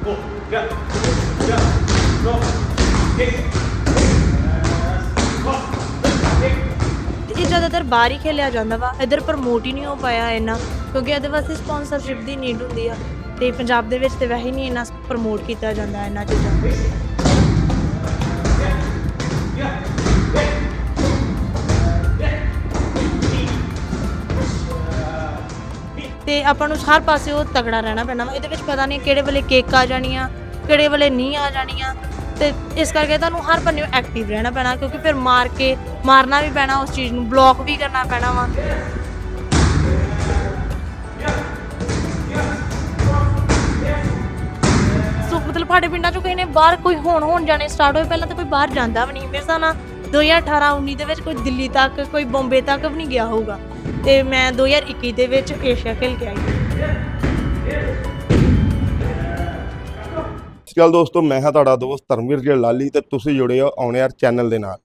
Go. Yeah. Yeah. Go. Kick. Go. ਇਹ ਜ਼ਿਆਦਾਤਰ ਬਾਹਰ ਹੀ ਖੇਲਿਆ ਜਾਂਦਾ ਵਾ ਇਧਰ ਪ੍ਰਮੋਟ ਹੀ ਨਹੀਂ ਹੋ ਪਾਇਆ ਇੰਨਾ, ਕਿਉਂਕਿ ਇਹਦੇ ਵਾਸਤੇ ਸਪਾਂਸਰਸ਼ਿਪ ਦੀ ਨੀਡ ਹੁੰਦੀ ਆ ਤੇ ਪੰਜਾਬ ਦੇ ਵਿੱਚ ਤੇ ਵੈਸੇ ਹੀ ਨਹੀਂ ਇੰਨਾ ਪ੍ਰਮੋਟ ਕੀਤਾ ਜਾਂਦਾ ਇਹਨਾਂ ਚੀਜ਼ਾਂ ਤੇ ਆਪਾਂ ਨੂੰ ਹਰ ਪਾਸੇ ਉਹ ਤਗੜਾ ਰਹਿਣਾ ਪੈਣਾ ਵਾ। ਇਹਦੇ ਵਿੱਚ ਪਤਾ ਨਹੀਂ ਕਿਹੜੇ ਵੇਲੇ ਕੇਕ ਆ ਜਾਣੀਆਂ, ਕਿਹੜੇ ਵੇਲੇ ਨਹੀਂ ਆ ਜਾਣੀਆਂ। ਤੇ ਇਸ ਕਰਕੇ ਤੁਹਾਨੂੰ ਹਰ ਬੰਨੇ ਐਕਟਿਵ ਰਹਿਣਾ ਪੈਣਾ, ਕਿਉਂਕਿ ਫਿਰ ਮਾਰ ਕੇ ਮਾਰਨਾ ਵੀ ਪੈਣਾ, ਉਸ ਚੀਜ਼ ਨੂੰ ਬਲੌਕ ਵੀ ਕਰਨਾ ਪੈਣਾ ਵਾ। ਸੋ ਮਤਲਬ ਸਾਡੇ ਪਿੰਡਾਂ ਚੋਂ ਕਿਸੇ ਨੇ ਬਾਹਰ ਕੋਈ ਹੋਣ ਹੋਣ ਜਾਣੇ ਸਟਾਰਟ ਹੋਏ, ਪਹਿਲਾਂ ਤਾਂ ਕੋਈ ਬਾਹਰ ਜਾਂਦਾ ਵੀ ਨਹੀਂ। ਮੇਰੇ ਹਿਸਾਬ ਨਾਲ 2018 19 ਦੇ ਵਿੱਚ ਕੋਈ ਦਿੱਲੀ ਤੱਕ, ਕੋਈ ਬੰਬੇ ਤੱਕ ਵੀ ਨਹੀਂ ਗਿਆ ਹੋਊਗਾ। ਤੇ ਮੈਂ 2021 ਦੇ ਵਿੱਚ ਏਸ਼ੀਆ ਖੇਲ ਕੇ ਆਈ। ਸਤਿ ਸ਼੍ਰੀ ਅਕਾਲ ਦੋਸਤੋ, ਮੈਂ ਹਾਂ ਤੁਹਾਡਾ ਦੋਸਤ ਧਰਮਵੀਰ ਜੀ ਲਾਲੀ ਤੇ ਤੁਸੀਂ ਜੁੜੇ ਹੋ ਆਉਣ ਚੈਨਲ ਦੇ ਨਾਲ।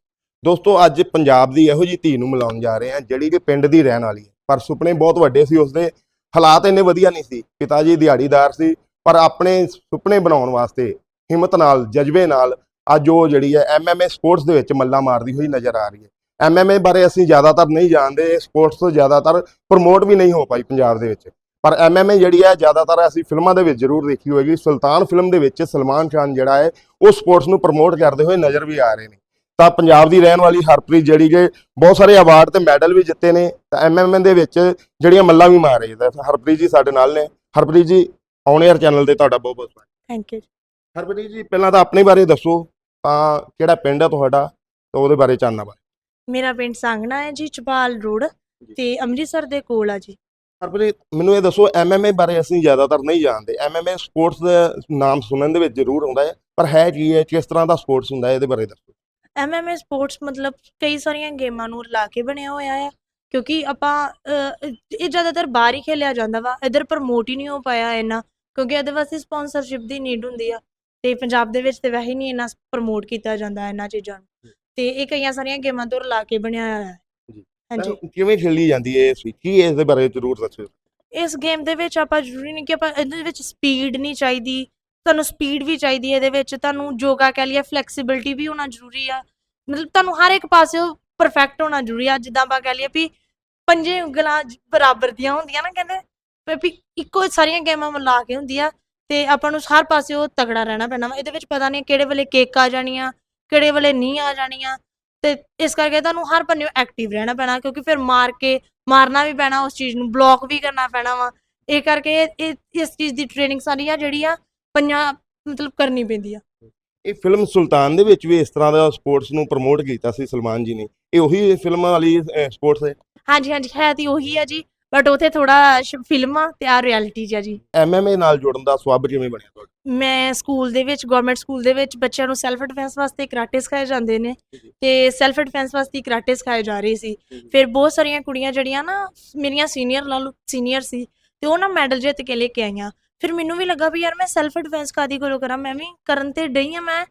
ਦੋਸਤੋ, ਅੱਜ ਪੰਜਾਬ ਦੀ ਇਹੋ ਜੀ ਧੀ ਨੂੰ ਮਿਲਾਉਣ ਜਾ ਰਹੇ ਹਾਂ, ਜਿਹੜੀ ਕਿ ਪਿੰਡ ਦੀ ਰਹਿਣ ਵਾਲੀ ਹੈ। ਪਰ ਸੁਪਨੇ ਬਹੁਤ ਵੱਡੇ ਸੀ, ਉਸਦੇ ਹਾਲਾਤ ਇੰਨੇ ਵਧੀਆ ਨਹੀਂ ਸੀ। ਪਿਤਾ ਜੀ ਦਿਹਾੜੀਦਾਰ ਸੀ, ਪਰ ਆਪਣੇ ਸੁਪਨੇ ਬਣਾਉਣ ਵਾਸਤੇ ਹਿੰਮਤ ਨਾਲ, ਜਜ਼ਬੇ ਨਾਲ ਅੱਜ ਉਹ ਜਿਹੜੀ ਹੈ ਐਮਐਮਏ ਸਪੋਰਟਸ ਦੇ ਵਿੱਚ ਮੱਲਾ ਮਾਰਦੀ ਹੋਈ ਨਜ਼ਰ ਆ ਰਹੀ ਹੈ। ਐਮਐਮਏ ਬਾਰੇ ਅਸੀਂ ਜ਼ਿਆਦਾਤਰ ਨਹੀਂ ਜਾਣਦੇ ਸਪੋਰਟਸ ਤੋਂ ਜ਼ਿਆਦਾਤਰ ਪ੍ਰਮੋਟ ਵੀ ਨਹੀਂ ਹੋ ਪਾਈ ਪੰਜਾਬ ਦੇ ਵਿੱਚ। ਪਰ ਐਮਐਮਏ ਜਿਹੜੀ ਹੈ ਜ਼ਿਆਦਾਤਰ ਅਸੀਂ ਫਿਲਮਾਂ ਦੇ ਵਿੱਚ ਜ਼ਰੂਰ ਦੇਖੀ ਹੋਏਗੀ। ਸੁਲਤਾਨ ਫਿਲਮ ਦੇ ਵਿੱਚ ਸਲਮਾਨ ਖਾਨ ਜਿਹੜਾ ਹੈ ਉਹ ਸਪੋਰਟਸ ਨੂੰ ਪ੍ਰਮੋਟ ਕਰਦੇ ਹੋਏ ਨਜ਼ਰ ਵੀ ਆ ਰਹੇ ਨੇ। ਤਾਂ ਪੰਜਾਬ ਦੀ ਰਹਿਣ ਵਾਲੀ ਹਰਪ੍ਰੀਤ ਜਿਹੜੀ ਕਿ ਬਹੁਤ ਸਾਰੇ ਅਵਾਰਡ ਤੇ ਮੈਡਲ ਵੀ ਜਿੱਤੇ ਨੇ। ਤਾਂ ਐਮਐਮਏ ਦੇ ਵਿੱਚ ਜਿਹੜੀਆਂ ਮੱਲਾਂ ਵੀ ਮਾਰ ਰਹੀ ਹੈ। ਹਰਪ੍ਰੀਤ ਜੀ ਸਾਡੇ ਨਾਲ ਨੇ। ਹਰਪ੍ਰੀਤ ਜੀ ਆਨ 에ਅਰ ਚੈਨਲ ਤੇ ਤੁਹਾਡਾ ਬਹੁਤ ਬਹੁਤ ਸਵਾਗਤ। ਥੈਂਕ ਯੂ ਹਰਪ੍ਰੀਤ ਜੀ ਪਹਿਲਾਂ ਤਾਂ ਆਪਣੇ ਬਾਰੇ ਦੱਸੋ। ਤਾਂ ਕਿਹੜਾ ਪਿੰਡ ਹੈ ਤੁਹਾਡਾ? ਤੇ ਉਹਦੇ ਬਾਰੇ ਚਾਨਣਾ ਬਾਰੇ ਮੇਰਾ ਪਿੰਡ ਸੰਗਣਾ ਹੈ ਜੀ ਚਪਾਲ ਰੋਡ ਤੇ ਅੰਮ੍ਰਿਤਸਰ ਦੇ ਕੋਲ ਆ ਜੀ। ਹਰਪ੍ਰੀਤ ਮੈਨੂੰ ਇਹ ਦੱਸੋ ਐਮਐਮਏ ਬਾਰੇ ਅਸੀਂ ਜ਼ਿਆਦਾਤਰ ਨਹੀਂ ਜਾਣਦੇ। ਐਮਐਮਏ ਸਪੋਰਟਸ ਦਾ ਨਾਮ ਸੁਣਨ ਦੇ ਵਿੱਚ ਜ਼ਰੂਰ ਆਉਂਦਾ ਹੈ ਪਰ ਹੈ ਕੀ ਹੈ ਕਿਸ ਤਰ੍ਹਾਂ ਦਾ ਸਪੋਰਟਸ ਹੁੰਦਾ ਹੈ ਇਹਦੇ ਬਾਰੇ ਦੱਸੋ। ਐਮਐਮਏ ਸਪੋਰਟਸ ਮਤਲਬ ਕਈ ਸਾਰੀਆਂ ਗੇਮਾਂ ਨੂੰ ਲਾ ਕੇ ਬਣਿਆ ਹੋਇਆ ਆ ਕਿਉਂਕਿ ਆਪਾਂ ਇਹ ਜ਼ਿਆਦਾਤਰ ਬਾਹਰ ਹੀ ਖੇਲਿਆ ਜਾਂਦਾ ਵਾ ਇਧਰ ਪ੍ਰਮੋਟ ਹੀ ਨਹੀਂ ਹੋ ਪਾਇਆ ਇੰਨਾ ਕਿਉਂਕਿ ਇਹਦੇ ਵਾਸਤੇ ਸਪਾਂਸਰਸ਼ਿਪ ਦੀ ਨੀਡ ਹੁੰਦੀ ਆ ਤੇ ਪੰਜਾਬ ਦੇ ਵਿੱਚ ਤੇ ਵੈਸੇ ਹੀ ਨਹੀਂ ਇੰਨਾ ਪ੍ਰਮੋਟ ਕੀਤਾ ਜਾਂਦਾ ਇਹਨਾਂ ਚੀਜ਼ਾਂ ਨੂੰ। ਤੇ ਇਹ ਕਈਆਂ ਸਾਰੀਆਂ ਗੇਮਾਂ ਤੋਂ ਲਾ ਕੇ ਬਣਿਆ ਹੋਇਆ ਹੈ। ਹਾਂਜੀ। ਤਾਂ ਕਿਵੇਂ ਖੇਲੀ ਜਾਂਦੀ ਹੈ ਇਸ ਵਿੱਚ? ਕੀ ਇਸ ਦੇ ਬਾਰੇ ਜ਼ਰੂਰ ਦੱਸੋ ਇਸ ਗੇਮ ਦੇ ਵਿੱਚ ਆਪਾਂ ਜ਼ਰੂਰੀ ਨਹੀਂ ਕਿ ਆਪਾਂ ਇਹਦੇ ਵਿੱਚ ਸਪੀਡ ਨਹੀਂ ਚਾਹੀਦੀ ਤੁਹਾਨੂੰ ਸਪੀਡ ਵੀ ਚਾਹੀਦੀ ਹੈ ਇਹਦੇ ਵਿੱਚ ਤੁਹਾਨੂੰ ਯੋਗਾ ਕਹਿ ਲਈਏ ਫਲੈਕਸੀਬਿਲਟੀ ਵੀ ਹੋਣਾ ਜ਼ਰੂਰੀ ਆ। ਮਤਲਬ ਤੁਹਾਨੂੰ ਹਰ ਇੱਕ ਪਾਸੇ ਪਰਫੈਕਟ ਹੋਣਾ ਜ਼ਰੂਰੀ ਆ ਜਿੱਦਾਂ ਆਪਾਂ ਕਹਿ ਲਈਏ ਵੀ ਪੰਜੇ ਉਂਗਲਾਂ ਬਰਾਬਰ ਦੀਆਂ ਹੁੰਦੀਆਂ ਨਾ ਕਹਿੰਦੇ ਵੀ- ਵੀ ਇੱਕੋ ਸਾਰੀਆਂ ਗੇਮਾਂ ਮਿਲਾ ਕੇ ਹੁੰਦੀ ਆ ਤੇ ਆਪਾਂ ਨੂੰ ਹਰ ਪਾਸੇ ਉਹ ਤਗੜਾ ਰਹਿਣਾ ਪੈਣਾ ਵਾ। ਇਹਦੇ ਵਿੱਚ ਪਤਾ ਨਹੀਂ ਕਿਹੜੇ ਵੇਲੇ ਕੇਕ ਆ ਜਾਣੀਆਂ ਕਿਹੜੇ ਵੇਲੇ ਨਹੀਂ ਆ ਜਾਣੀਆਂ। ਤੇ ਇਸ ਕਰਕੇ ਤੁਹਾਨੂੰ ਹਰ ਬੰਨੇ ਐਕਟਿਵ ਰਹਿਣਾ ਪੈਣਾ ਕਿਉਂਕਿ ਫਿਰ ਮਾਰ ਕੇ ਮਾਰਨਾ ਵੀ ਪੈਣਾ ਉਸ ਚੀਜ਼ ਨੂੰ ਬਲੌਕ ਵੀ ਕਰਨਾ ਪੈਣਾ ਵਾ। ਇਹ ਕਰਕੇ ਇਹ- ਇਸ ਚੀਜ਼ ਦੀ ਟ੍ਰੇਨਿੰਗ ਸਾਰੀ ਆ ਜਿਹੜੀ ਆ ਪੰਜਾਂ ਮਤਲਬ ਕਰਨੀ ਪੈਂਦੀ ਆ। ਇਹ ਫਿਲਮ ਸੁਲਤਾਨ ਦੇ ਵਿੱਚ ਵੀ ਇਸ ਤਰ੍ਹਾਂ ਦਾ ਸਪੋਰਟਸ ਨੂੰ ਪ੍ਰਮੋਟ ਕੀਤਾ ਸੀ ਸਲਮਾਨ ਜੀ ਨੇ। ਇਹ ਉਹੀ ਫਿਲਮ ਵਾਲੀ ਸਪੋਰਟਸ ਹੈ? ਹਾਂਜੀ ਹਾਂਜੀ ਹੈ ਤੇ ਉਹੀ ਆ ਜੀ। ਬਟ ਉਥੇ ਥੋੜਾ ਫਿਲਮ ਤੇ ਆ ਰਿਐਲਿਟੀ ਜੀ। ਆ ਜੀ ਐਮਐਮਏ ਨਾਲ ਜੁੜਨ ਦਾ ਸਵਾਬ ਕਿਵੇਂ ਬਣਿਆ ਤੁਹਾਡਾ? ਮੈਂ ਸਕੂਲ ਦੇ ਵਿੱਚ ਗਵਰਨਮੈਂਟ ਸਕੂਲ ਦੇ ਵਿੱਚ ਬੱਚਿਆਂ ਨੂੰ ਸੈਲਫ ਡਿਫੈਂਸ ਵਾਸਤੇ ਕਰਾਟੇ ਸਿਖਾਏ ਜਾਂਦੇ ਨੇ। ਤੇ ਸੈਲਫ ਡਿਫੈਂਸ ਵਾਸਤੇ ਕਰਾਟੇ ਸਿਖਾਏ ਜਾ ਰਹੇ ਸੀ। ਫਿਰ ਬਹੁਤ ਸਾਰੀਆਂ ਕੁੜੀਆਂ ਜਿਹੜੀਆਂ ਨਾ ਮੇਰੀਆਂ ਸੀਨੀਅਰ ਨਾਲੋਂ ਸੀਨੀਅਰ ਸੀ ਤੇ ਉਹ ਨਾ ਮੈਡਲ ਜਿੱਤ ਕੇ ਲੈ ਕੇ ਆਈਆਂ। ਫਿਰ ਮੈਨੂੰ ਵੀ ਲੱਗਾ ਵੀ ਯਾਰ ਮੈਂ ਸੈਲਫ ਡਿਫੈਂਸ ਕਾਦੀ ਕੋਲੋਂ ਕਰਾਂ? ਮੈਂ ਵੀ ਕਰਨ ਤੇ ਡਈ ਆ ਮੈਂ